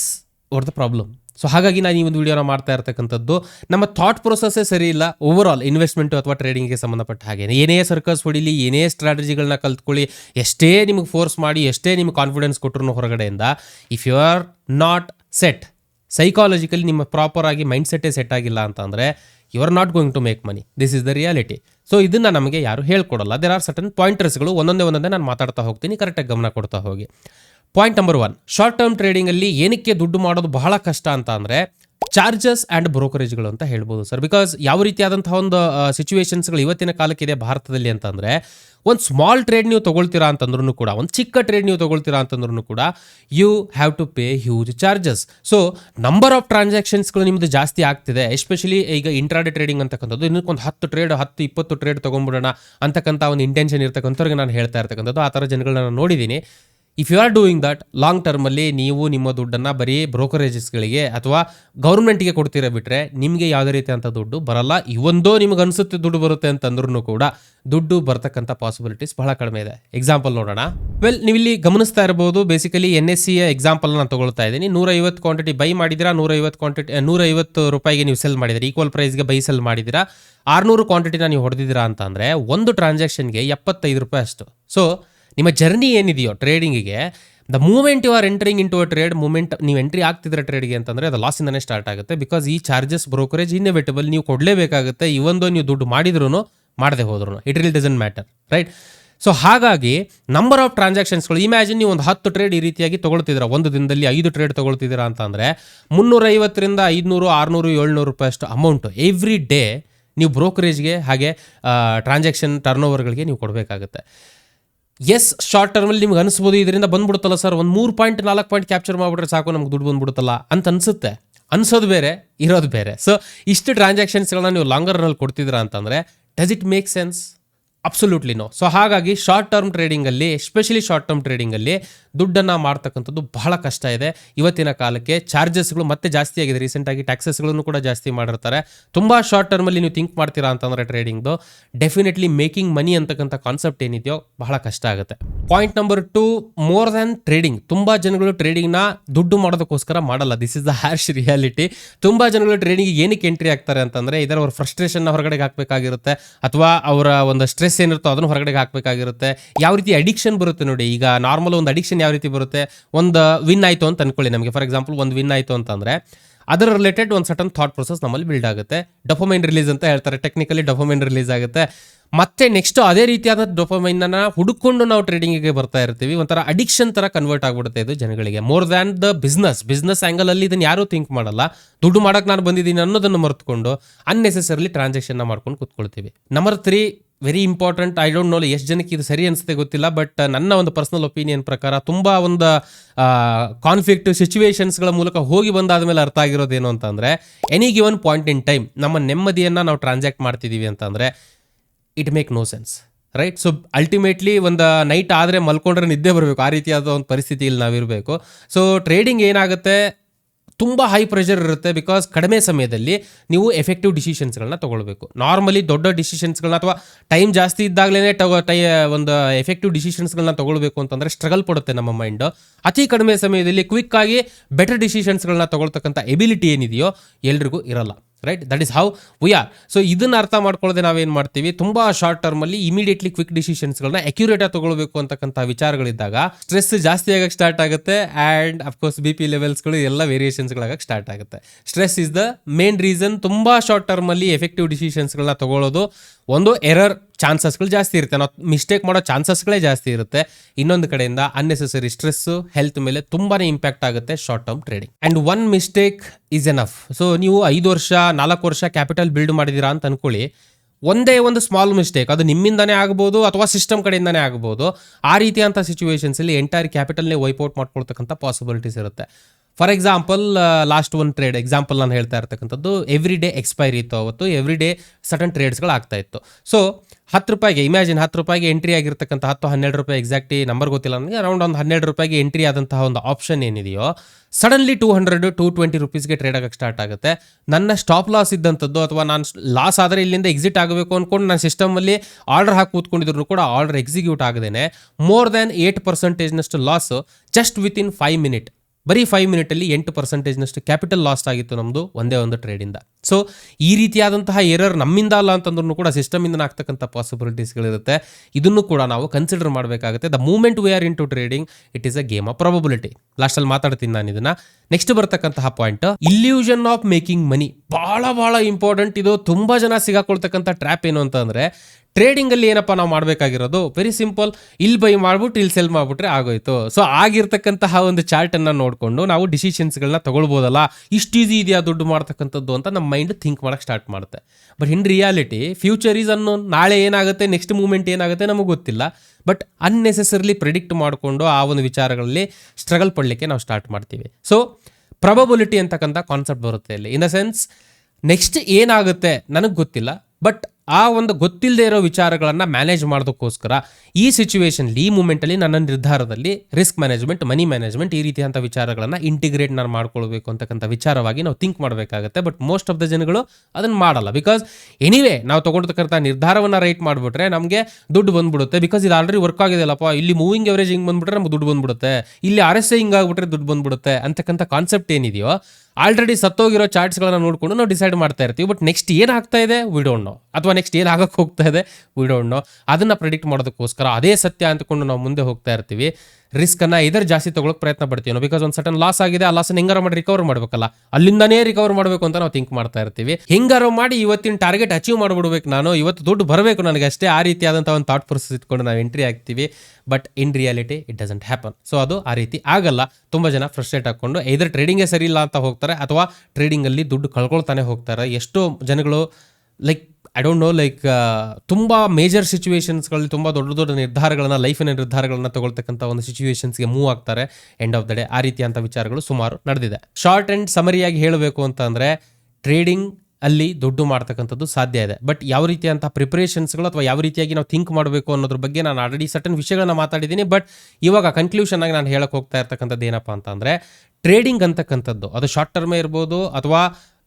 what the problem so ಹಾಗಾಗಿ ನಾನು ಈ ಒಂದು ವಿಡಿಯೋನ ಮಾಡ್ತಾ ಇರ್ತಕ್ಕಂಥದ್ದು, ನಮ್ಮ ಥಾಟ್ ಪ್ರೊಸೆಸ್ಸೇ ಸರಿ ಇಲ್ಲ. ಓವರ್ ಆಲ್ ಇನ್ವೆಸ್ಟ್ಮೆಂಟು ಅಥವಾ ಟ್ರೇಡಿಂಗ್ಗೆ ಸಂಬಂಧಪಟ್ಟ ಹಾಗೆ ಏನೇ ಸರ್ಕಸ್ ಹೊಡಿಲಿ, ಏನೇ ಸ್ಟ್ರಾಟಜಿಗಳನ್ನ ಕಲ್ತ್ಕೊಳ್ಳಿ, ಎಷ್ಟೇ ನಿಮಗೆ ಫೋರ್ಸ್ ಮಾಡಿ, ಎಷ್ಟೇ ನಿಮಗೆ ಕಾನ್ಫಿಡೆನ್ಸ್ ಕೊಟ್ಟರು ಹೊರಗಡೆಯಿಂದ if you are not set psychologically ನಿಮ್ಮ ಪ್ರಾಪರ್ ಆಗಿ ಮೈಂಡ್ ಸೆಟ್ಟೇ ಸೆಟ್ ಆಗಿಲ್ಲ ಅಂತಂದರೆ you are not going to make money this is the reality so ಇದನ್ನು ನಮಗೆ ಯಾರು ಹೇಳ್ಕೊಡಲ್ಲ. ದೇರ್ ಆರ್ ಸರ್ಟನ್ ಪಾಯಿಂಟರ್ಸ್ಗಳು ಒಂದೊಂದೇ ಒಂದೊಂದೇ ನಾನು ಮಾತಾಡ್ತಾ ಹೋಗ್ತೀನಿ. ಕರೆಕ್ಟಾಗಿ ಗಮನ ಕೊಡ್ತಾ ಹೋಗಿ. Point number one short term ಟ್ರೇಡಿಂಗಲ್ಲಿ ಏನಕ್ಕೆ ದುಡ್ಡು ಮಾಡೋದು ಬಹಳ ಕಷ್ಟ ಅಂತ ಅಂದರೆ ಚಾರ್ಜಸ್ ಆ್ಯಂಡ್ ಬ್ರೋಕರೇಜ್ಗಳು ಅಂತ ಹೇಳ್ಬೋದು ಸರ್ ಬಿಕಾಸ್ ಯಾವ ರೀತಿಯಾದಂತಹ ಒಂದು ಸಿಚುವೇಶನ್ಸ್ಗಳು ಇವತ್ತಿನ ಕಾಲಕ್ಕಿದೆ ಭಾರತದಲ್ಲಿ ಅಂತಂದರೆ ಒಂದು ಸ್ಮಾಲ್ ಟ್ರೇಡ್ ನೀವು ತೊಗೊಳ್ತೀರಾ ಅಂತಂದ್ರೂ ಕೂಡ, ಒಂದು ಚಿಕ್ಕ ಟ್ರೇಡ್ ನೀವು ತೊಗೊಳ್ತೀರಾ ಅಂತಂದ್ರೂ ಕೂಡ you have to pay huge charges so number of ಟ್ರಾನ್ಸಾಕ್ಷನ್ಸ್ಗಳು ನಿಮ್ಮದು ಜಾಸ್ತಿ ಆಗ್ತಿದೆ ಎಸ್ಪೆಷಲಿ ಈಗ ಇಂಟ್ರಾಡೆ ಟ್ರೇಡಿಂಗ್ ಅಂತಕ್ಕಂಥದ್ದು ಒಂದು ಹತ್ತು ಟ್ರೇಡ್ ಹತ್ತು ಇಪ್ಪತ್ತು ಟ್ರೇಡ್ ತೊಗೊಂಡ್ಬಿಡೋಣ ಅಂತಕ್ಕಂಥ ಒಂದು ಇಂಟೆನ್ಷನ್ ಇರ್ತಕ್ಕಂಥವ್ರಿಗೆ ನಾನು ಹೇಳ್ತಾ ಇರ್ತಕ್ಕಂಥದ್ದು, ಆ ಥರ ಜನಗಳನ್ನ ನಾನು ನೋಡಿದ್ದೀನಿ. If you are doing that long ಟರ್ಮಲ್ಲಿ ನೀವು ನಿಮ್ಮ ದುಡ್ಡನ್ನು ಬರೀ ಬ್ರೋಕರೇಜಸ್ಗಳಿಗೆ ಅಥವಾ ಗೌರ್ಮೆಂಟ್ಗೆ ಕೊಡ್ತೀರ ಬಿಟ್ಟರೆ ನಿಮಗೆ ಯಾವುದೇ ರೀತಿಯಂಥ ದುಡ್ಡು ಬರಲ್ಲ. ಇವೊಂದೋ ನಿಮ್ಗೆ ಅನಿಸುತ್ತೆ ದುಡ್ಡು ಬರುತ್ತೆ ಅಂತಂದ್ರೂ ಕೂಡ ದುಡ್ಡು ಬರ್ತಕ್ಕಂಥ ಪಾಸಿಬಿಲಿಟೀಸ್ ಬಹಳ ಕಡಿಮೆ ಇದೆ. ಎಕ್ಸಾಂಪಲ್ ನೋಡೋಣ. ವೆಲ್ ನೀವು ಇಲ್ಲಿ ಗಮನಿಸ್ತಾ ಇರಬಹುದು basically N S C example ನಾನು ತಗೊಳ್ತಾ ಇದ್ದೀನಿ. ನೂರೈವತ್ತು ಕ್ವಾಂಟಿಟಿ ಬೈ ಮಾಡಿದಿರಾ ನೂರೈವತ್ತು ಕ್ವಾಂಟಿಟಿ ನೂರೈವತ್ತು ರೂಪಾಯಿಗೆ ನೀವು ಸೆಲ್ ಮಾಡಿದಿರಾ ಈಕ್ವಲ್ ಪ್ರೈಸ್ಗೆ ಬೈ ಸೆಲ್ ಮಾಡಿದಿರಾ ಆರುನೂರು ಕ್ವಾಂಟಿಟಿನ ನೀವು ಹೊಡೆದಿದ್ದೀರಾ ಅಂತ ಅಂದರೆ ಒಂದು ಟ್ರಾನ್ಸಾಕ್ಷನ್ಗೆ ಎಪ್ಪತ್ತೈದು ರೂಪಾಯಿ ಅಷ್ಟು. ಸೊ ನಿಮ್ಮ ಜರ್ನಿ ಏನಿದೆಯೋ ಟ್ರೇಡಿಂಗಿಗೆ the moment you are entering into a trade moment ನೀವು ಎಂಟ್ರಿ ಆಗ್ತಿದ್ರೆ ಟ್ರೇಡ್ಗೆ ಅಂತಂದರೆ ಅದು ಲಾಸಿಂದನೇ ಸ್ಟಾರ್ಟ್ ಆಗುತ್ತೆ. ಬಿಕಾಸ್ ಈ ಚಾರ್ಜಸ್ ಬ್ರೋಕರೇಜ್ ಇನ್ನೆವಿಟಬಲ್ ನೀವು ಕೊಡಲೇಬೇಕಾಗುತ್ತೆ. ಇವೊಂದು ನೀವು ದುಡ್ಡು ಮಾಡಿದ್ರು ಮಾಡದೆ ಹೋದ್ರು it really doesn't matter right so ಹಾಗಾಗಿ ನಂಬರ್ ಆಫ್ ಟ್ರಾನ್ಸಾಕ್ಷನ್ಸ್ಗಳು ಇಮ್ಯಾಜಿನ್ ನೀವು ಒಂದು ಹತ್ತು ಟ್ರೇಡ್ ಈ ರೀತಿಯಾಗಿ ತೊಗೊಳ್ತಿದ್ದೀರಾ. ಒಂದು ದಿನದಲ್ಲಿ ಐದು ಟ್ರೇಡ್ ತೊಗೊಳ್ತಿದ್ದೀರಾ ಅಂತಂದರೆ, ಮುನ್ನೂರೈವತ್ತರಿಂದ ಐದುನೂರು, ಆರುನೂರು, ಏಳ್ನೂರು ರೂಪಾಯಿ ಅಷ್ಟು ಅಮೌಂಟು ಎವ್ರಿ ಡೇ ನೀವು ಬ್ರೋಕರೇಜ್ಗೆ ಹಾಗೆ ಟ್ರಾನ್ಸಾಕ್ಷನ್ ಟರ್ನ್ ಓವರ್ಗಳಿಗೆ ನೀವು ಕೊಡಬೇಕಾಗುತ್ತೆ. ಎಸ್ ಶಾರ್ಟ್ ಟರ್ಮಲ್ಲಿ ನಿಮ್ಗೆ ಅನಿಸ್ಬೋದು, ಇದರಿಂದ ಬಂದ್ಬಿಡುತ್ತಲ್ಲ ಸರ್ ಒಂದು ಮೂರು ಪಾಯಿಂಟ್ ನಾಲ್ಕು ಪಾಯಿಂಟ್ ಕ್ಯಾಪ್ಚರ್ ಮಾಡಿಬಿಟ್ರೆ ಸಾಕು, ನಮ್ಗೆ ದುಡ್ಡು ಬಂದ್ಬಿಡುತ್ತಲ್ಲ ಅಂತ ಅನಿಸುತ್ತೆ. ಅನ್ಸೋದು ಬೇರೆ, ಇರೋದು ಬೇರೆ. ಸೊ ಇಷ್ಟು ಟ್ರಾನ್ಸಾಕ್ಷನ್ಸ್ಗಳನ್ನ ನೀವು ಲಾಂಗರ್ ರನ್ನಲ್ಲಿ ಕೊಡ್ತಿದ್ದೀರಾ ಅಂತಂದರೆ does it make sense absolutely no so ಹಾಗಾಗಿ ಶಾರ್ಟ್ ಟರ್ಮ್ ಟ್ರೇಡಿಂಗಲ್ಲಿ ಎಸ್ಪೆಷಲಿ ಶಾರ್ಟ್ ಟರ್ಮ್ ಟ್ರೇಡಿಂಗಲ್ಲಿ ದುಡ್ಡನ್ನು ಮಾಡ್ತಕ್ಕಂಥದ್ದು ಬಹಳ ಕಷ್ಟ ಇದೆ. ಇವತ್ತಿನ ಕಾಲಕ್ಕೆ ಚಾರ್ಜಸ್ಗಳು ಮತ್ತೆ ಜಾಸ್ತಿ ಆಗಿದೆ. ರೀಸೆಂಟಾಗಿ ಟ್ಯಾಕ್ಸಸ್ಗಳನ್ನು ಕೂಡ ಜಾಸ್ತಿ ಮಾಡಿರ್ತಾರೆ. ತುಂಬ ಶಾರ್ಟ್ ಟರ್ಮಲ್ಲಿ ನೀವು ಥಿಂಕ್ ಮಾಡ್ತೀರಾ ಅಂತಂದರೆ ಟ್ರೇಡಿಂಗ್ದು ಡೆಫಿನೆಟ್ಲಿ ಮೇಕಿಂಗ್ ಮನಿ ಅಂತಕ್ಕಂಥ ಕಾನ್ಸೆಪ್ಟ್ ಏನಿದೆಯೋ ಬಹಳ ಕಷ್ಟ ಆಗುತ್ತೆ. Point number two more than trading ತುಂಬ ಜನಗಳು ಟ್ರೇಡಿಂಗ್ನ ದುಡ್ಡು ಮಾಡೋದಕ್ಕೋಸ್ಕರ ಮಾಡಲ್ಲ. This is the harsh reality ತುಂಬ ಜನಗಳು ಟ್ರೇಡಿಂಗ್ ಏನಕ್ಕೆ ಎಂಟ್ರಿ ಆಗ್ತಾರೆ ಅಂತಂದರೆ, ಇದರ ಅವ್ರ ಫ್ರಸ್ಟ್ರೇಷನ್ನ ಹೊರಗಡೆಗೆ ಹಾಕಬೇಕಾಗಿರುತ್ತೆ. ಅಥವಾ ಅವರ ಒಂದು ಸ್ಟ್ರೆಸ್ ಏನಿರುತ್ತೋ ಅದನ್ನು ಹೊರಗಡೆಗೆ ಹಾಕಬೇಕಾಗಿರುತ್ತೆ. ಯಾವ ರೀತಿ ಅಡಿಕ್ಷನ್ ಬರುತ್ತೆ ನೋಡಿ, ಈಗ ನಾರ್ಮಲ್ ಒಂದು ಅಡಿಕ್ಷನ್ ಯಾವ ರೀತಿ ಬರುತ್ತೆ? ಒಂದು ವಿನ್ ಆಯಿತು ಅಂತ ಅನ್ಕೊಳ್ಳಿ ನಮಗೆ. ಫಾರ್ ಎಕ್ಸಾಂಪಲ್ ಒಂದು ವಿನ್ ಆಯಿತು ಅಂತಂದರೆ, ಅದರ ರಿಲೇಟೆಡ್ ಒಂದು ಸಟನ್ ಥಾಟ್ ಪ್ರೊಸೆಸ್ ನಮ್ಮಲ್ಲಿ ಬಿಲ್ಡ್ ಆಗುತ್ತೆ. ಡೊಫಮೈನ್ ರಿಲೀಸ್ ಅಂತ ಹೇಳ್ತಾರೆ. ಟೆಕ್ನಿಕಲಿ ಡೊಫಮೈನ್ ರಿಲೀಸ್ ಆಗುತ್ತೆ. ಮತ್ತೆ ನೆಕ್ಸ್ಟ್ ಅದೇ ರೀತಿಯಾದ ಡೊಫಮೈನ್ನ ಹುಡುಕೊಂಡು ನಾವು ಟ್ರೇಡಿಂಗಿಗೆ ಬರ್ತಾ ಇರ್ತೀವಿ. ಒಂಥರ ಅಡಿಕ್ಷನ್ ಥರ ಕನ್ವರ್ಟ್ ಆಗ್ಬಿಡುತ್ತೆ ಇದು ಜನಗಳಿಗೆ. More than the business business ಆ್ಯಂಗಲಲ್ಲಿ ಇದನ್ನು ಯಾರೂ ಥಿಂಕ್ ಮಾಡಲ್ಲ. ದುಡ್ಡು ಮಾಡೋಕೆ ನಾನು ಬಂದಿದ್ದೀನಿ ಅನ್ನೋದನ್ನು ಮರೆತುಕೊಂಡು ಅನ್ನೆಸೆಸರಿಲಿ ಟ್ರಾನ್ಸಾಕ್ಷನ್ನ ಮಾಡ್ಕೊಂಡು ಕೂತ್ಕೊಳ್ತೀವಿ. Number three very important I don't know ಎಷ್ಟು ಜನಕ್ಕೆ ಇದು ಸರಿ ಅನಿಸುತ್ತೆ ಗೊತ್ತಿಲ್ಲ ಬಟ್ ನನ್ನ ಒಂದು ಪರ್ಸನಲ್ ಒಪಿನಿಯನ್ ಪ್ರಕಾರ ತುಂಬ ಒಂದು ಕಾನ್ಫ್ಲಿಕ್ಟ್ ಸಿಚುವೇಶನ್ಸ್ಗಳ ಮೂಲಕ ಹೋಗಿ ಬಂದಾದ ಮೇಲೆ ಅರ್ಥ ಆಗಿರೋದೇನು ಅಂತಂದರೆ any given point in time ನಮ್ಮ ನೆಮ್ಮದಿಯನ್ನು ನಾವು ಟ್ರಾನ್ಸಾಕ್ಟ್ ಮಾಡ್ತಿದ್ದೀವಿ ಅಂತಂದರೆ it make no sense right so ultimately ಒಂದು ನೈಟ್ ಆದರೆ ಮಲ್ಕೊಂಡ್ರೆ ನಿದ್ದೆ ಬರಬೇಕು. ಆ ರೀತಿಯಾದ ಒಂದು ಪರಿಸ್ಥಿತಿಯಲ್ಲಿ ನಾವಿರಬೇಕು. ಸೊ ಟ್ರೇಡಿಂಗ್ ಏನಾಗುತ್ತೆ? ತುಂಬ ಹೈ ಪ್ರೆಷರ್ ಇರುತ್ತೆ ಬಿಕಾಸ್ ಕಡಿಮೆ ಸಮಯದಲ್ಲಿ ನೀವು ಎಫೆಕ್ಟಿವ್ ಡಿಸಿಷನ್ಸ್ಗಳನ್ನ ತೊಗೊಳ್ಬೇಕು. ನಾರ್ಮಲಿ ದೊಡ್ಡ ಡಿಸಿಷನ್ಸ್ಗಳನ್ನ ಅಥವಾ ಟೈಮ್ ಜಾಸ್ತಿ ಇದ್ದಾಗಲೇ ತಗೋ ಟೈ ಒಂದು ಎಫೆಕ್ಟಿವ್ ಡಿಸಿಷನ್ಸ್ಗಳನ್ನ ತೊಗೊಳ್ಬೇಕು ಅಂತಂದರೆ ಸ್ಟ್ರಗಲ್ ಪಡುತ್ತೆ ನಮ್ಮ ಮೈಂಡು ಅತಿ ಕಡಿಮೆ ಸಮಯದಲ್ಲಿ ಕ್ವಿಕ್ಕಾಗಿ ಬೆಟರ್ ಡಿಸಿಷನ್ಸ್ಗಳನ್ನ ತೊಗೊಳ್ತಕ್ಕಂಥ ಎಬಿಲಿಟಿ ಏನಿದೆಯೋ ಎಲ್ರಿಗೂ ಇರಲ್ಲ. Right that is how we are so ಇದನ್ನ ಅರ್ಥ ಮಾಡ್ಕೊಳ್ಳೋದೆ ನಾವೇನು ಮಾಡ್ತೀವಿ? ತುಂಬ ಶಾರ್ಟ್ ಟರ್ಮಲ್ಲಿ ಇಮಿಡಿಯೇಟ್ಲಿ ಕ್ವಿಕ್ ಡಿಸಿಷನ್ಸ್ಗಳನ್ನ ಅಕ್ಯುರೇಟಾಗಿ ತಗೊಳ್ಬೇಕು ಅಂತಕ್ಕಂಥ ವಿಚಾರಗಳಿದ್ದಾಗ ಸ್ಟ್ರೆಸ್ ಜಾಸ್ತಿ ಆಗಕ್ಕೆ ಸ್ಟಾರ್ಟ್ ಆಗುತ್ತೆ and of course B P ಲೆವೆಲ್ಸ್ಗಳು ಎಲ್ಲ ವೇರಿಯೇಷನ್ಸ್ಗಳಾಗಕ್ಕೆ ಸ್ಟಾರ್ಟ್ ಆಗುತ್ತೆ. Stress is the main reason ತುಂಬ ಶಾರ್ಟ್ ಟರ್ಮಲ್ಲಿ ಎಫೆಕ್ಟಿವ್ ಡಿಸಿಷನ್ಸ್ಗಳನ್ನ ತಗೊಳ್ಳೋದು ಒಂದು ಎರರ್ ಚಾನ್ಸಸ್ಗಳು ಜಾಸ್ತಿ ಇರುತ್ತೆ. ನಾವು ಮಿಸ್ಟೇಕ್ ಮಾಡೋ ಚಾನ್ಸಸ್ಗಳೇ ಜಾಸ್ತಿ ಇರುತ್ತೆ. ಇನ್ನೊಂದು ಕಡೆಯಿಂದ ಅನ್ನೆಸೆಸರಿ ಸ್ಟ್ರೆಸ್ಸು ಹೆಲ್ತ್ ಮೇಲೆ ತುಂಬಾ ಇಂಪ್ಯಾಕ್ಟ್ ಆಗುತ್ತೆ short term trading and one mistake is enough so ನೀವು ಐದು ವರ್ಷ, ನಾಲ್ಕು ವರ್ಷ ಕ್ಯಾಪಿಟಲ್ ಬಿಲ್ಡ್ ಮಾಡಿದ್ದೀರಾ ಅಂತ ಅನ್ಕೊಳ್ಳಿ. ಒಂದೇ ಒಂದು ಸ್ಮಾಲ್ ಮಿಸ್ಟೇಕ್ ಅದು ನಿಮ್ಮಿಂದನೇ ಆಗ್ಬೋದು ಅಥವಾ ಸಿಸ್ಟಮ್ ಕಡೆಯಿಂದನೇ ಆಗ್ಬೋದು. ಆ ರೀತಿಯಂಥ ಸಿಚುವೇಷನ್ಸಲ್ಲಿ ಎಂಟೈರ್ ಕ್ಯಾಪಿಟಲ್ನೇ ವೈಪೌಟ್ ಮಾಡ್ಕೊಳ್ತಕ್ಕಂಥ ಪಾಸಿಬಿಲಿಟೀಸ್ ಇರುತ್ತೆ. For example last one trade example ನಾನು ಹೇಳ್ತಾ ಇರ್ತಕ್ಕಂಥದ್ದು ಎವ್ರಿ ಡೇ ಎಕ್ಸ್ಪೈರಿ ಇತ್ತು ಅವತ್ತು. ಎವ್ರಿ ಡೇ ಸಟನ್ ಟ್ರೇಡ್ಸ್ಗಳು ಆಗ್ತಾ ಇತ್ತು. ಸೊ ಹತ್ತು ರೂಪಾಯಿಗೆ ಇಮ್ಯಾಜಿನ್ ಹತ್ತು ರೂಪಾಯಿಗೆ ಎಂಟ್ರಿ ಆಗಿರ್ತಕ್ಕಂಥ ಹತ್ತು ಹನ್ನೆರಡು ರೂಪಾಯಿ ಎಕ್ಸಾಕ್ಟ್ಲಿ ನಂಬರ್ ಗೊತ್ತಿಲ್ಲ ನನಗೆ. ಅರೌಂಡ್ ಒಂದು ಹನ್ನೆರಡು ರೂಪಾಯಿಗೆ ಎಂಟ್ರಿ ಆದಂತಹ ಒಂದು ಆಪ್ಷನ್ ಏನಿದೆಯೋ suddenly two hundred two twenty ರುಪೀಸ್ಗೆ trade ಆಗಕ್ಕೆ ಸ್ಟಾರ್ಟ್ ಆಗುತ್ತೆ. ನನ್ನ ಸ್ಟಾಪ್ ಲಾಸ್ ಇದ್ದಂಥದ್ದು ಅಥವಾ ನಾನು ಲಾಸ್ ಆದರೆ ಇಲ್ಲಿಂದ ಎಕ್ಸಿಟ್ ಆಗಬೇಕು ಅಂದ್ಕೊಂಡು ನಾನು ಸಿಸ್ಟಮಲ್ಲಿ ಆರ್ಡರ್ ಹಾಕಿ ಕೂತ್ಕೊಂಡಿದ್ರು ಕೂಡ ಆರ್ಡರ್ ಎಕ್ಸಿಕ್ಯೂಟ್ ಆಗದೇನೆ. More than eight ಪರ್ಸೆಂಟೇಜ್ನಷ್ಟು loss just within five minute ಬರೀ ಫೈವ್ ಮಿನಿಟಲ್ಲಿ ಎಂಟು ಪರ್ಸೆಂಟೇಜ್ನಷ್ಟು ಕ್ಯಾಪಿಟಲ್ ಲಾಸ್ ಆಗಿತ್ತು ನಮ್ಮದು ಒಂದೇ ಒಂದು ಟ್ರೇಡಿಂದ ಸೊ ಈ ರೀತಿಯಾದಂತಹ ಎರರ್ ನಮ್ಮಿಂದ ಅಲ್ಲ ಅಂತಂದ್ರೂ ಕೂಡ ಸಿಸ್ಟಮಿಂದ ಆಗ್ತಕ್ಕಂಥ ಪಾಸಿಬಿಲಿಟೀಸ್ಗಳಿರುತ್ತೆ ಇದನ್ನು ಕೂಡ ನಾವು ಕನ್ಸಿಡರ್ ಮಾಡಬೇಕಾಗುತ್ತೆ. The moment we are into trading it is a game of probability ಲಾಸ್ಟಲ್ಲಿ ಮಾತಾಡ್ತೀನಿ ನಾನು ಇದನ್ನ. ನೆಕ್ಸ್ಟ್ ಬರ್ತಕ್ಕಂತಹ point illusion of making money ಬಹಳ ಬಹಳ ಇಂಪಾರ್ಟೆಂಟ್ ಇದು ತುಂಬಾ ಜನ ಸಿಗಾಕೊಳ್ತಕ್ಕಂಥ ಟ್ರ್ಯಾಪ್ ಏನು ಅಂತಂದರೆ ಅಲ್ಲಿ ಏನಪ್ಪ ನಾವು ಮಾಡಬೇಕಾಗಿರೋದು? ವೆರಿ ಸಿಂಪಲ್ ಇಲ್ಲಿ ಬೈ ಮಾಡ್ಬಿಟ್ಟು ಇಲ್ಲಿ ಸೆಲ್ ಮಾಡಿಬಿಟ್ರೆ ಆಗೋಯ್ತು. ಸೊ ಆಗಿರ್ತಕ್ಕಂತಹ ಒಂದು ಚಾರ್ಟನ್ನು ನೋಡಿಕೊಂಡು ನಾವು ಡಿಸಿಷನ್ಸ್ಗಳನ್ನ ತಗೊಳ್ಬೋದಲ್ಲ? ಇಷ್ಟು ಈಸಿ ಇದೆಯಾ ದುಡ್ಡು ಮಾಡ್ತಕ್ಕಂಥದ್ದು ಅಂತ ನಮ್ಮ ಮೈಂಡ್ ಥಿಂಕ್ ಮಾಡೋಕೆ ಸ್ಟಾರ್ಟ್ ಮಾಡುತ್ತೆ. But in reality future is ಅನ್ನೋ ನಾಳೆ ಏನಾಗುತ್ತೆ ನೆಕ್ಸ್ಟ್ ಮೂಮೆಂಟ್ ಏನಾಗುತ್ತೆ ನಮಗೆ ಗೊತ್ತಿಲ್ಲ. ಬಟ್ ಅನ್ನೆಸೆಸರಿಲಿ ಪ್ರಿಡಿಕ್ಟ್ ಮಾಡಿಕೊಂಡು ಆ ಒಂದು ವಿಚಾರಗಳಲ್ಲಿ ಸ್ಟ್ರಗಲ್ ಪಡಲಿಕ್ಕೆ ನಾವು ಸ್ಟಾರ್ಟ್ ಮಾಡ್ತೀವಿ. ಸೊ ಪ್ರಬಬಿಲಿಟಿ ಅಂತಕ್ಕಂಥ ಕಾನ್ಸೆಪ್ಟ್ ಬರುತ್ತೆ ಇಲ್ಲಿ. ಇನ್ ದ ಸೆನ್ಸ್ ನೆಕ್ಸ್ಟ್ ಏನಾಗುತ್ತೆ, ನನಗೆ ಗೊತ್ತಿಲ್ಲ. ಬಟ್ ಆ ಒಂದು ಗೊತ್ತಿಲ್ಲದೆ ಇರೋ ವಿಚಾರಗಳನ್ನು ಮ್ಯಾನೇಜ್ ಮಾಡೋದಕ್ಕೋಸ್ಕರ ಈ ಸಿಚುವೇಶನ್ಲಿ ಈ ಮೂಮೆಂಟಲ್ಲಿ ನನ್ನ ನಿರ್ಧಾರದಲ್ಲಿ ರಿಸ್ಕ್ ಮ್ಯಾನೇಜ್ಮೆಂಟ್ ಮನಿ ಮ್ಯಾನೇಜ್ಮೆಂಟ್ ಈ ರೀತಿಯಂಥ ವಿಚಾರಗಳನ್ನು ಇಂಟಿಗ್ರೇಟ್ ನಾನು ಮಾಡ್ಕೊಳ್ಬೇಕು ಅಂತಕ್ಕಂಥ ವಿಚಾರವಾಗಿ ನಾವು ಥಿಂಕ್ ಮಾಡಬೇಕಾಗುತ್ತೆ. ಬಟ್ ಮೋಸ್ಟ್ ಆಫ್ ದ ಜನಗಳು ಅದನ್ನು ಮಾಡಲ್ಲ. ಬಿಕಾಸ್ ಎನಿವೇ ನಾವು ತೊಗೊಂಡಿರ್ತಕ್ಕಂಥ ನಿರ್ಧಾರವನ್ನು ರೈಟ್ ಮಾಡಿಬಿಟ್ರೆ ನಮಗೆ ದುಡ್ಡು ಬಂದ್ಬಿಡುತ್ತೆ. ಬಿಕಾಸ್ ಇದು ಆಲ್ರೆಡಿ ವರ್ಕ್ ಆಗಿದೆಯಲ್ಲಪ್ಪ, ಇಲ್ಲಿ ಮೂವಿಂಗ್ ಎವರೇಜ್ ಹಿಂಗೆ ಬಂದ್ಬಿಟ್ರೆ ನಮ್ಗೆ ದುಡ್ಡು ಬಂದ್ಬಿಡುತ್ತೆ. ಇಲ್ಲಿ ಆರ್ ಎಸ್ ಐ ಹಿಂಗಾಗ್ಬಿಟ್ರೆ ದುಡ್ಡು ಬಂದ್ಬಿಡುತ್ತೆ ಅಂತಕ್ಕಂಥ ಕಾನ್ಸೆಪ್ಟ್ ಏನಿದೆಯೋ ಆಲ್ರೆಡಿ ಸತ್ತೋಗಿರೋ ಚಾರ್ಟ್ಸ್ಗಳನ್ನ ನೋಡಿಕೊಂಡು ನಾವು ಡಿಸೈಡ್ ಮಾಡ್ತಾ ಇರ್ತೀವಿ. ಬಟ್ ನೆಕ್ಸ್ಟ್ ಏನು ಆಗ್ತಾ ಇದೆ? ವಿ ಡೋಂಟ್ ನೋ ಅಥವಾ ನೆಕ್ಸ್ಟ್ ಏನು ಆಗಕ್ಕೆ ಹೋಗ್ತಾ ಇದೆ? ವಿ ಡೋಂಟ್ ನೋ ಅದನ್ನು ಪ್ರಿಡಿಕ್ಟ್ ಮಾಡೋದಕ್ಕೋಸ್ಕರ ಅದೇ ಸತ್ಯ ಅಂತಕೊಂಡು ನಾವು ಮುಂದೆ ಹೋಗ್ತಾ ಇರ್ತೀವಿ. ರಿಸ್ಕನ್ನು ಇದರ ಜಾಸ್ತಿ ತೊಗೊಳಕ್ಕೆ ಪ್ರಯತ್ನ ಪಡ್ತೀವಿ ನಾವು. ಬಿಕಾಸ್ ಒಂದು ಸಟನ್ ಲಾಸ್ ಆಗಿದೆ, ಆ ಲಾಸನ್ನು ಹೆಂಗಾರ ಮಾಡಿ ರಿಕವರ್ ಮಾಡಬೇಕಲ್ಲ? ಅಲ್ಲಿಂದನೇ ರಿಕವರ್ ಮಾಡಬೇಕು ಅಂತ ನಾವು ಥಿಂಕ್ ಮಾಡ್ತಾ ಇರ್ತೀವಿ. ಹೆಂಗಾರ ಮಾಡಿ ಇವತ್ತಿನ ಟಾರ್ಗೆಟ್ ಅಚೀವ್ ಮಾಡಿಬಿಡ್ಬೇಕು ನಾನು, ಇವತ್ತು ದುಡ್ಡು ಬರಬೇಕು ನನಗೆ ಅಷ್ಟೇ, ಆ ರೀತಿಯಾದಂಥ ಒಂದು ಥಾಟ್ ಪ್ರೊಸೆಸ್ ಇಟ್ಕೊಂಡು ನಾವು ಎಂಟ್ರಿ ಆಗ್ತೀವಿ. But in reality it doesn't happen so ಅದು ಆ ರೀತಿ ಆಗಲ್ಲ. ತುಂಬ ಜನ ಫ್ರಸ್ಟ್ರೇಟ್ ಹಾಕೊಂಡು ಇದ್ರ ಟ್ರೇಡಿಂಗೇ ಸರಿ ಇಲ್ಲ ಅಂತ ಹೋಗ್ತಾರೆ, ಅಥವಾ ಟ್ರೇಡಿಂಗಲ್ಲಿ ದುಡ್ಡು ಕಳ್ಕೊಳ್ತಾನೆ ಹೋಗ್ತಾರೆ. ಎಷ್ಟೋ ಜನಗಳು like I don't know like ತುಂಬ ಮೇಜರ್ ಸಿಚುವೇಶನ್ಸ್ಗಳಲ್ಲಿ ತುಂಬ ದೊಡ್ಡ ದೊಡ್ಡ ನಿರ್ಧಾರಗಳನ್ನು ಲೈಫಿನ ನಿರ್ಧಾರಗಳನ್ನು ತಗೊಳ್ತಕ್ಕಂಥ ಒಂದು ಸಿಚುವೇಶನ್ಸ್ಗೆ ಮೂವ್ ಆಗ್ತಾರೆ. ಎಂಡ್ ಆಫ್ ದ ಡೇ ಆ ರೀತಿಯಂಥ ವಿಚಾರಗಳು ಸುಮಾರು ನಡೆದಿದೆ. ಶಾರ್ಟ್ ಆ್ಯಂಡ್ ಸಮರಿಯಾಗಿ ಹೇಳಬೇಕು ಅಂತ ಅಂದರೆ ಟ್ರೇಡಿಂಗ್ ಅಲ್ಲಿ ದುಡ್ಡು ಮಾಡ್ತಕ್ಕಂಥದ್ದು ಸಾಧ್ಯ ಇದೆ. ಬಟ್ ಯಾವ ರೀತಿಯಂಥ ಪ್ರಿಪರೇಷನ್ಸ್ಗಳು ಅಥವಾ ಯಾವ ರೀತಿಯಾಗಿ ನಾವು ಥಿಂಕ್ ಮಾಡಬೇಕು ಅನ್ನೋದ್ರ ಬಗ್ಗೆ ನಾನು ಆಲ್ರೆಡಿ ಸರ್ಟನ್ ವಿಷಯಗಳನ್ನ ಮಾತಾಡಿದ್ದೀನಿ. ಬಟ್ ಇವಾಗ ಕನ್ಕ್ಲೂಷನ್ ಆಗಿ ನಾನು ಹೇಳಕ್ಕೆ ಹೋಗ್ತಾ ಇರ್ತಕ್ಕಂಥದ್ದು ಏನಪ್ಪ ಅಂತಂದರೆ ಟ್ರೇಡಿಂಗ್ ಅಂತಕ್ಕಂಥದ್ದು, ಅದು ಶಾರ್ಟ್ ಟರ್ಮೇ ಇರ್ಬೋದು ಅಥವಾ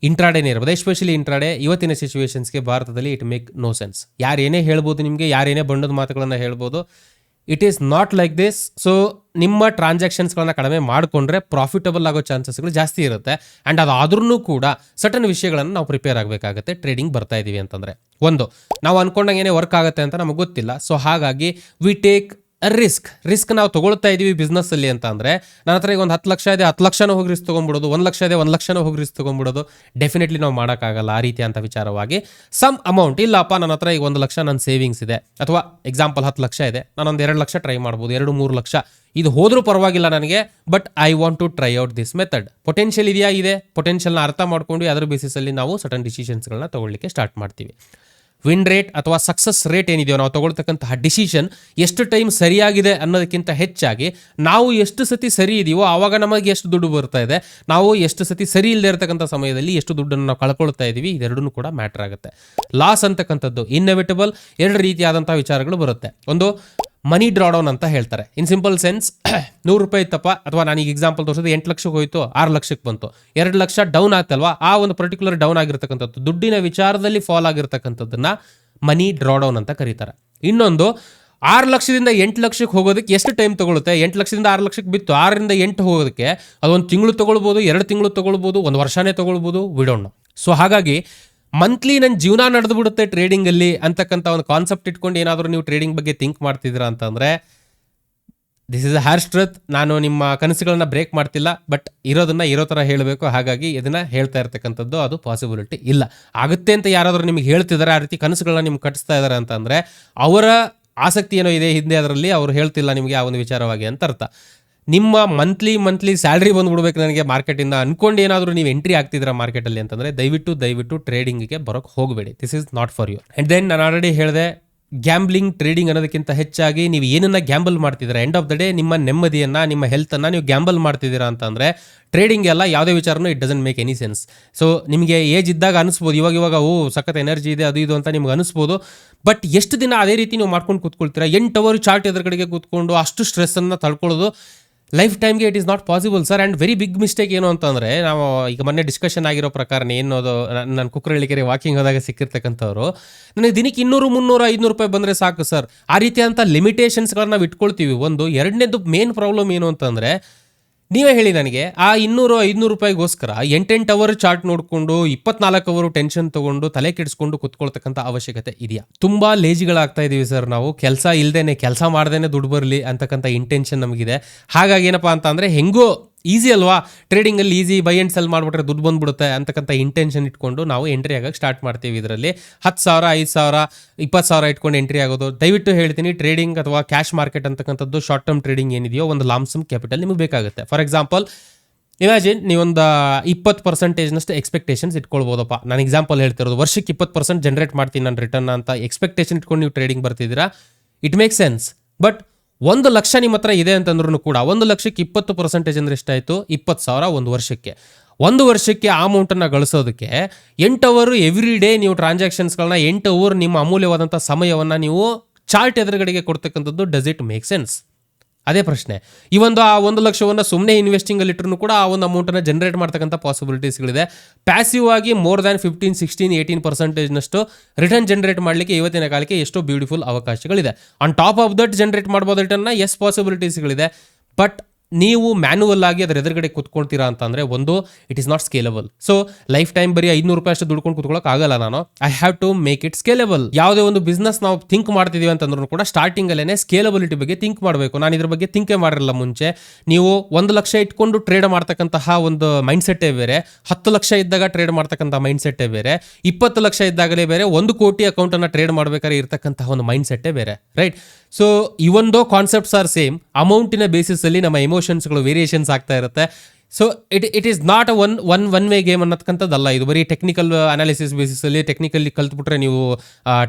ಇಂಟ್ರಾಡೇನೇ ಇರ್ಬೋದು ಎಸ್ಪೆಷಲಿ ಇಂಟ್ರಾಡೆ ಇವತ್ತಿನ ಸಿಚುವೇಶನ್ಸ್ಗೆ ಭಾರತದಲ್ಲಿ ಇಟ್ ಮೇಕ್ ನೋ ಸೆನ್ಸ್ ಯಾರೇನೇ ಹೇಳ್ಬೋದು ನಿಮಗೆ, ಯಾರೇನೇ ಬಣ್ಣದ ಮಾತುಗಳನ್ನು ಹೇಳ್ಬೋದು it is not like this so ನಿಮ್ಮ ಟ್ರಾನ್ಸಾಕ್ಷನ್ಸ್ಗಳನ್ನ ಕಡಿಮೆ ಮಾಡಿಕೊಂಡ್ರೆ ಪ್ರಾಫಿಟಬಲ್ ಆಗೋ ಚಾನ್ಸಸ್ಗಳು ಜಾಸ್ತಿ ಇರುತ್ತೆ. ಆ್ಯಂಡ್ ಅದಾದ್ರೂ ಕೂಡ ಸಟನ್ ವಿಷಯಗಳನ್ನು ನಾವು ಪ್ರಿಪೇರ್ ಆಗಬೇಕಾಗುತ್ತೆ. ಟ್ರೇಡಿಂಗ್ ಬರ್ತಾ ಇದ್ದೀವಿ ಅಂತಂದರೆ. ಒಂದು, ನಾವು ಅಂದ್ಕೊಂಡಂಗೆ ವರ್ಕ್ ಆಗುತ್ತೆ ಅಂತ ನಮಗೆ ಗೊತ್ತಿಲ್ಲ. ಸೊ ಹಾಗಾಗಿ ವಿ ಟೇಕ್ ರಿಸ್ಕ್ ರಿಸ್ಕ್ ನಾವು ತಗೊಳ್ತಾ ಇದೀವಿ business ಅಲ್ಲಿ ಅಂತ ಅಂದರೆ ನನ್ನ ಹತ್ರ ಈಗ ಒಂದು ಹತ್ತು ಲಕ್ಷ ಇದೆ, ಹತ್ತು ಲಕ್ಷನೂ ಹೋಗಿ ರಿಸ್ಕ್ ತೊಗೊಂಡ್ಬಿಡೋದು ಒಂದು ಲಕ್ಷ ಇದೆ, ಒಂದು ಲಕ್ಷನೂ ಹೋಗಿ ರಿಸ್ಕ್ ತೊಗೊಂಡ್ಬಿಡೋದು ಡೆಫಿನೆಟ್ಲಿ ನಾವು ಮಾಡೋಕ್ಕಾಗಲ್ಲ ಆ ರೀತಿ ಅಂತ ವಿಚಾರವಾಗಿ ಸಮ್ ಅಮೌಂಟ್ ಇಲ್ಲಪ್ಪ, ನನ್ನ ಹತ್ರ ಈಗ ಒಂದು ಲಕ್ಷ ನನ್ನ ಸೇವಿಂಗ್ಸ್ ಇದೆ. ಅಥವಾ ಎಕ್ಸಾಂಪಲ್ ಹತ್ತು ಲಕ್ಷ ಇದೆ, ನಾನೊಂದು ಎರಡು ಲಕ್ಷ ಟ್ರೈ ಮಾಡ್ಬೋದು, ಎರಡು ಮೂರು ಲಕ್ಷ. ಇದು ಹೋದರೂ ಪರವಾಗಿಲ್ಲ ನನಗೆ but I want to try out this method potential ಇದೆಯಾ? ಇದೆ. ಪೊಟೆನ್ಷಿಯಲ್ನ ಅರ್ಥ ಮಾಡ್ಕೊಂಡು ಅದರ ಬೇಸಿಸಲ್ಲಿ ನಾವು ಸಟನ್ ಡಿಸಿಷನ್ಸ್ಗಳನ್ನ ತೊಗೊಳ್ಳಿಕ್ಕೆ ಸ್ಟಾರ್ಟ್ ಮಾಡ್ತೀವಿ. ವಿನ್ ರೇಟ್ ಅಥವಾ ಸಕ್ಸಸ್ ರೇಟ್ ಏನಿದೆಯೋ, ನಾವು ತಗೊಳ್ತಕ್ಕಂತಹ ಡಿಸಿಷನ್ ಎಷ್ಟು ಟೈಮ್ ಸರಿಯಾಗಿದೆ ಅನ್ನೋದಕ್ಕಿಂತ ಹೆಚ್ಚಾಗಿ ನಾವು ಎಷ್ಟು ಸತಿ ಸರಿ ಇದೆಯೋ ಆವಾಗ ನಮಗೆ ಎಷ್ಟು ದುಡ್ಡು ಬರ್ತಾ ಇದೆ, ನಾವು ಎಷ್ಟು ಸತಿ ಸರಿ ಇಲ್ಲದೆ ಇರತಕ್ಕಂಥ ಸಮಯದಲ್ಲಿ ಎಷ್ಟು ದುಡ್ಡನ್ನು ನಾವು ಕಳ್ಕೊಳ್ತಾ ಇದ್ದೀವಿ ಇದೆರಡೂ ಕೂಡ ಮ್ಯಾಟ್ರ್ ಆಗುತ್ತೆ. ಲಾಸ್ ಅಂತಕ್ಕಂಥದ್ದು ಇನ್ನೆವಿಟಬಲ್ ಎರಡು ರೀತಿಯಾದಂಥ ವಿಚಾರಗಳು ಬರುತ್ತೆ. ಒಂದು ಮನಿ ಡ್ರಾಡೌನ್ ಅಂತ ಹೇಳ್ತಾರೆ. ಇನ್ ಸಿಂಪಲ್ ಸೆನ್ಸ್ ನೂರು ರೂಪಾಯಿ ಇತ್ತಪ್ಪ, ಅಥವಾ ನಾನೀಗ ಎಕ್ಸಾಂಪಲ್ ತೋರಿಸೋದು ಎಂಟು ಲಕ್ಷಕ್ಕೆ ಹೋಯಿತು, ಆರು ಲಕ್ಷಕ್ಕೆ ಬಂತು. ಎರಡು ಲಕ್ಷ ಡೌನ್ ಆಗ್ತಲ್ವಾ? ಆ ಒಂದು ಪರ್ಟಿಕ್ಯುಲರ್ ಡೌನ್ ಆಗಿರ್ತಕ್ಕಂಥದ್ದು, ದುಡ್ಡಿನ ವಿಚಾರದಲ್ಲಿ ಫಾಲ್ ಆಗಿರ್ತಕ್ಕಂಥದ್ದನ್ನ ಮನಿ ಡ್ರಾಡೌನ್ ಅಂತ ಕರೀತಾರೆ. ಇನ್ನೊಂದು, ಆರು ಲಕ್ಷದಿಂದ ಎಂಟು ಲಕ್ಷಕ್ಕೆ ಹೋಗೋದಕ್ಕೆ ಎಷ್ಟು ಟೈಮ್ ತಗೊಳುತ್ತೆ? ಎಂಟು ಲಕ್ಷದಿಂದ ಆರು ಲಕ್ಷಕ್ಕೆ ಬಿತ್ತು, ಆರರಿಂದ ಎಂಟು ಹೋಗೋದಕ್ಕೆ ಅದೊಂದು ತಿಂಗಳು ತಗೊಳ್ಬೋದು, ಎರಡು ತಿಂಗಳು ತಗೊಳ್ಬೋದು, ಒಂದು ವರ್ಷನೇ ತಗೊಳ್ಬೋದು ವಿಡೋಣ ಸೊ ಹಾಗಾಗಿ ಮಂತ್ಲಿ ನನ್ನ ಜೀವನ ನಡೆದು ಬಿಡುತ್ತೆ ಟ್ರೇಡಿಂಗಲ್ಲಿ ಅಂತಕ್ಕಂಥ ಒಂದು ಕಾನ್ಸೆಪ್ಟ್ ಇಟ್ಕೊಂಡು ಏನಾದರೂ ನೀವು ಟ್ರೇಡಿಂಗ್ ಬಗ್ಗೆ ಥಿಂಕ್ ಮಾಡ್ತಿದ್ದೀರಾ ಅಂತಂದರೆ ದಿಸ್ ಇಸ್ ಅ ಹ್ಯಾರ್ ಸ್ಟ್ರತ್ ನಾನು ನಿಮ್ಮ ಕನಸುಗಳನ್ನ ಬ್ರೇಕ್ ಮಾಡ್ತಿಲ್ಲ ಬಟ್ ಇರೋದನ್ನ ಇರೋ ಥರ ಹೇಳಬೇಕು. ಹಾಗಾಗಿ ಇದನ್ನ ಹೇಳ್ತಾ ಇರ್ತಕ್ಕಂಥದ್ದು ಅದು ಪಾಸಿಬಿಲಿಟಿ ಇಲ್ಲ. ಆಗುತ್ತೆ ಅಂತ ಯಾರಾದರೂ ನಿಮಗೆ ಹೇಳ್ತಿದ್ದಾರೆ ಆ ರೀತಿ ಕನಸುಗಳನ್ನ ನಿಮ್ಗೆ ಕಟ್ಟಿಸ್ತಾ ಇದ್ದಾರೆ ಅಂತಂದರೆ, ಅವರ ಆಸಕ್ತಿ ಏನೋ ಇದೆ ಹಿಂದೆ ಅದರಲ್ಲಿ, ಅವ್ರು ಹೇಳ್ತಿಲ್ಲ ನಿಮಗೆ ಆ ಒಂದು ವಿಚಾರವಾಗಿ ಅಂತ ಅರ್ಥ. ನಿಮ್ಮ ಮಂತ್ಲಿ ಮಂತ್ಲಿ ಸ್ಯಾಲ್ರಿ ಬಂದ್ಬಿಡ್ಬೇಕು ನನಗೆ ಮಾರ್ಕೆಟಿಂದ ಅನ್ಕೊಂಡು ಏನಾದರೂ ನೀವು ಎಂಟ್ರಿ ಆಗ್ತಿದ್ದೀರಾ ಮಾರ್ಕೆಟಲ್ಲಿ ಅಂತಂದರೆ ದಯವಿಟ್ಟು ದಯವಿಟ್ಟು ಟ್ರೇಡಿಂಗಿಗೆ ಬರೋಕ್ಕೆ ಹೋಗಬೇಡಿ. This is not for you and then ನಾನು ಆಲ್ರೆಡಿ ಹೇಳಿದೆ ಗ್ಯಾಂಬ್ಲಿಂಗ್ ಟ್ರೇಡಿಂಗ್ ಅನ್ನೋದಕ್ಕಿಂತ ಹೆಚ್ಚಾಗಿ ನೀವು ಏನನ್ನ ಗ್ಯಾಂಬಲ್ ಮಾಡ್ತಿದ್ದೀರಾ? ಎಂಡ್ ಆಫ್ ದ ಡೇ ನಿಮ್ಮ ನೆಮ್ಮದಿಯನ್ನು, ನಿಮ್ಮ ಹೆಲ್ತನ್ನು ನೀವು ಗ್ಯಾಂಬಲ್ ಮಾಡ್ತಿದ್ದೀರಾ ಅಂತಂದರೆ ಟ್ರೇಡಿಂಗ್ ಎಲ್ಲ ಯಾವುದೇ ವಿಚಾರನೂ it doesn't make any sense so ನಿಮಗೆ ಏಜ್ ಇದ್ದಾಗ ಅನಿಸ್ಬೋದು, ಇವಾಗ ಇವಾಗ, ಓ, ಸಖತ್ ಎನರ್ಜಿ ಇದೆ, ಅದು ಇದು ಅಂತ ನಿಮ್ಗೆ ಅನಿಸ್ಬೋದು. ಬಟ್ ಎಷ್ಟು ದಿನ ಅದೇ ರೀತಿ ನೀವು ಮಾಡ್ಕೊಂಡು ಕೂತ್ಕೊಳ್ತೀರಾ? ಎಂಟು ಅವರ್ ಚಾರ್ಟ್ ಎದುರುಗಡೆಗೆ ಕೂತ್ಕೊಂಡು ಅಷ್ಟು ಸ್ಟ್ರೆಸ್ಸನ್ನು ತಳ್ಕೊಳ್ಳೋದು ಲೈಫ್ ಟೈಮ್ಗೆ it is not possible sir and very big mistake ಏನು ಅಂತಂದರೆ, ನಾವು ಈಗ ಮೊನ್ನೆ ಡಿಸ್ಕಷನ್ ಆಗಿರೋ ಪ್ರಕಾರ ಏನೋದು ನಾನು ಕುಕ್ರಳ್ಳಿಕೆರೆ ವಾಕಿಂಗ್ ಹೋದಾಗ ಸಿಕ್ಕಿರ್ತಕ್ಕಂಥವ್ರು, ನನಗೆ ದಿನಕ್ಕೆ ಇನ್ನೂರು, ಮುನ್ನೂರು, ಐದುನೂರು ರೂಪಾಯಿ ಬಂದರೆ ಸಾಕು ಸರ್ ಆ ರೀತಿಯಂಥ ಲಿಮಿಟೇಷನ್ಸ್ಗಳನ್ನ ನಾವು ಇಟ್ಕೊಳ್ತೀವಿ. ಒಂದು, ಎರಡನೇದು ಮೇನ್ ಪ್ರಾಬ್ಲಮ್ ಏನು ಅಂತಂದರೆ ನೀವೇ ಹೇಳಿ ನನಗೆ, ಆ ಇನ್ನೂರು, ಐದುನೂರು ರೂಪಾಯಿಗೋಸ್ಕರ ಎಂಟೆಂಟು ಅವರ್ ಚಾರ್ಟ್ ನೋಡಿಕೊಂಡು, ಇಪ್ಪತ್ನಾಲ್ಕು ಅವರು ಟೆನ್ಷನ್ ತಗೊಂಡು, ತಲೆ ಕೆಡಿಸ್ಕೊಂಡು ಕುತ್ಕೊಳ್ತಕ್ಕಂಥ ಅವಶ್ಯಕತೆ ಇದೆಯಾ? ತುಂಬಾ ಲೇಜಿಗಳಾಗ್ತಾ ಇದೀವಿ ಸರ್ ನಾವು. ಕೆಲಸ ಇಲ್ಲದೇನೆ ಕೆಲಸ ಮಾಡ್ದೇನೆ ದುಡ್ಡು ಬರಲಿ ಅಂತಕ್ಕಂಥ ಇಂಟೆನ್ಷನ್ ನಮಗಿದೆ. ಹಾಗಾಗಿ ಏನಪ್ಪಾ ಅಂತ ಅಂದರೆ ಹೆಂಗೋ ಈಸಿ ಅಲ್ವಾ? ಟ್ರೇಡಿಂಗಲ್ಲಿ ಈಸಿ ಬೈ ಆ್ಯಂಡ್ ಸೆಲ್ ಮಾಡಿಬಿಟ್ರೆ ದುಡ್ಡು ಬಂದ್ಬಿಡುತ್ತೆ ಅಂತಕ್ಕಂಥ ಇಂಟೆನ್ಷನ್ ಇಟ್ಕೊಂಡು ನಾವು ಎಂಟ್ರಿ ಆಗಕ್ಕೆ ಸ್ಟಾರ್ಟ್ ಮಾಡ್ತೀವಿ ಇದರಲ್ಲಿ. ಹತ್ತು ಸಾವಿರ, ಐದು ಸಾವಿರ, ಇಪ್ಪತ್ತು ಸಾವಿರ ಇಟ್ಕೊಂಡು ಎಂಟ್ರಿ ಆಗೋದು. ದಯವಿಟ್ಟು ಹೇಳ್ತೀನಿ ಟ್ರೇಡಿಂಗ್ ಅಥವಾ ಕ್ಯಾಶ್ ಮಾರ್ಕೆಟ್ ಅಂತಕ್ಕಂಥದ್ದು ಶಾರ್ಟ್ ಟರ್ಮ್ ಟ್ರೇಡಿಂಗ್ ಏನಿದೆಯೋ ಒಂದು ಲಾಂಗ್ಸಮ್ ಕ್ಯಾಪಿಟಲ್ ನಿಮಗೆ ಬೇಕಾಗುತ್ತೆ. ಫಾರ್ ಎಕ್ಸಾಂಪಲ್ ಇಮ್ಯಾಜಿನ್ ನೀವೊಂದು ಇಪ್ಪತ್ತು ಪರ್ಸೆಂಟೇಜ್ನಷ್ಟು ಎಕ್ಸ್ಪೆಕ್ಟೇಷನ್ಸ್ ಇಟ್ಕೊಳ್ಬೋದಪ್ಪ. ನಾನು ಎಕ್ಸಾಂಪಲ್ ಹೇಳ್ತಿರೋದು, ವರ್ಷಕ್ಕೆ ಇಪ್ಪತ್ತು ಪರ್ಸೆಂಟ್ ಜನರೇಟ್ ಮಾಡ್ತೀನಿ ನಾನು ರಿಟರ್ನ್ ಅಂತ. ಎಕ್ಸ್ಪೆಕ್ಟೇಷನ್ ಇಟ್ಕೊಂಡು ನೀವು ಟ್ರೇಡಿಂಗ್ ಬರ್ತಿದ್ದೀರಾ? ಇಟ್ ಮೇಕ್ ಸೆನ್ಸ್ ಬಟ್ ಒಂದು ಲಕ್ಷ ನಿಮ್ಮ ಹತ್ರ ಇದೆ ಅಂತಂದ್ರೂ ಕೂಡ ಒಂದು ಲಕ್ಷಕ್ಕೆ ಇಪ್ಪತ್ತು ಪರ್ಸೆಂಟೇಜ್ ಅಂದ್ರೆ ಎಷ್ಟಾಯಿತು? ಇಪ್ಪತ್ತು ಸಾವಿರ ಒಂದು ವರ್ಷಕ್ಕೆ. ಒಂದು ವರ್ಷಕ್ಕೆ ಆ ಅಮೌಂಟನ್ನು ಗಳಿಸೋದಕ್ಕೆ ಎಂಟು ಅವರು ಎವ್ರಿ ಡೇ ನೀವು ಟ್ರಾನ್ಸಾಕ್ಷನ್ಸ್ಗಳನ್ನ ಎಂಟು ಅವರ್ ನಿಮ್ಮ ಅಮೂಲ್ಯವಾದಂಥ ಸಮಯವನ್ನು ನೀವು ಚಾರ್ಟ್ ಎದುರುಗಡೆಗೆ ಕೊಡ್ತಕ್ಕಂಥದ್ದು ಡಸ್ ಇಟ್ ಮೇಕ್ ಸೆನ್ಸ್ ಅದೇ ಪ್ರಶ್ನೆ. ಈ ಒಂದು ಆ ಒಂದು ಲಕ್ಷವನ್ನು ಸುಮ್ಮನೆ ಇನ್ವೆಸ್ಟಿಂಗಲ್ಲಿ ಇಟ್ಟರು ಕೂಡ ಆ ಒಂದು ಅಮೌಂಟನ್ನು ಜನರೇಟ್ ಮಾಡ್ತಕ್ಕಂಥ ಪಾಸಿಬಿಲಿಟೀಸ್ಗಳಿದೆ ಪ್ಯಾಸಿವ್ ಆಗಿ more than fifteen sixteen eighteen ಪರ್ಸೆಂಟೇಜ್ನಷ್ಟು return generate ಮಾಡಲಿಕ್ಕೆ ಇವತ್ತಿನ ಕಾಲಕ್ಕೆ ಎಷ್ಟೋ beautiful ಅವಕಾಶಗಳಿದೆ. On top of that generate ಮಾಡ್ಬೋದು ರಿಟರ್ನ್ನ ಎಸ್ ಪಾಸಿಬಿಲಿಟೀಸ್ಗಳಿದೆ ಬಟ್ ನೀವು ಮ್ಯಾನುವಲ್ ಆಗಿ ಅದ್ರ ಎದುರುಗಡೆ ಕುತ್ಕೊಳ್ತೀರಾ ಅಂತಂದರೆ ಒಂದು it is not scalable so lifetime ಬರೀ ಐನೂರು ರೂಪಾಯಿ ಅಷ್ಟು ದುಡ್ಕೊಂಡು ಕುತ್ಕೊಳ್ಳೋಕೆ ಆಗಲ್ಲ ನಾನು. I have to make it scalable ಯಾವುದೇ ಒಂದು ಬಿಸ್ನೆಸ್ ನಾವು ಥಿಂಕ್ ಮಾಡ್ತಿದೀವಿ ಅಂತಂದ್ರೂ ಕೂಡ ಸ್ಟಾರ್ಟಿಂಗ್ ಅಲ್ಲೇ ಸ್ಕೇಲೆಬಿಲಿಟಿ ಬಗ್ಗೆ ಥಿಂಕ್ ಮಾಡಬೇಕು. ನಾನು ಇದ್ರ ಬಗ್ಗೆ ಥಿಂಕೇ ಮಾಡಿರಲ್ಲ ಮುಂಚೆ. ನೀವು ಒಂದು ಲಕ್ಷ ಇಟ್ಕೊಂಡು ಟ್ರೇಡ್ ಮಾಡ್ತಕ್ಕಂತಹ ಒಂದು ಮೈಂಡ್ ಸೆಟ್ಟೇ ಬೇರೆ, ಹತ್ತು ಲಕ್ಷ ಇದ್ದಾಗ ಟ್ರೇಡ್ ಮಾಡ್ತಕ್ಕಂಥ ಮೈಂಡ್ ಸೆಟ್ಟೇ ಬೇರೆ, ಇಪ್ಪತ್ತು ಲಕ್ಷ ಇದ್ದಾಗಲೇ ಬೇರೆ ಒಂದು ಕೋಟಿ ಅಕೌಂಟನ್ನು ಟ್ರೇಡ್ ಮಾಡಬೇಕಾದ್ರೆ ಇರ್ತಕ್ಕಂತಹ ಒಂದು ಮೈಂಡ್ ಸೆಟ್ಟೇ ಬೇರೆ ರೈಟ್ ಸೊ ಇವೊಂದು ಕಾನ್ಸೆಪ್ಟ್ಸ್ ಆರ್ ಸೇಮ್ ಅಮೌಂಟಿನ ಬೇಸಿಸಲ್ಲಿ ನಮ್ಮ ಎಮೋಷನ್ಸ್ಗಳು ವೇರಿಯೇಷನ್ಸ್ ಆಗ್ತಾ ಇರುತ್ತೆ. So it it is not one one one way game ಅನ್ನೋಕ್ಕಂಥದ್ದಲ್ಲ ಇದು ಬರೀ ಟೆಕ್ನಿಕಲ್ ಅನಾಲಿಸಿಸ್ ಬೇಸಿಸಲ್ಲಿ ಟೆಕ್ನಿಕಲಿ ಕಲ್ತ್ಬಿಟ್ರೆ ನೀವು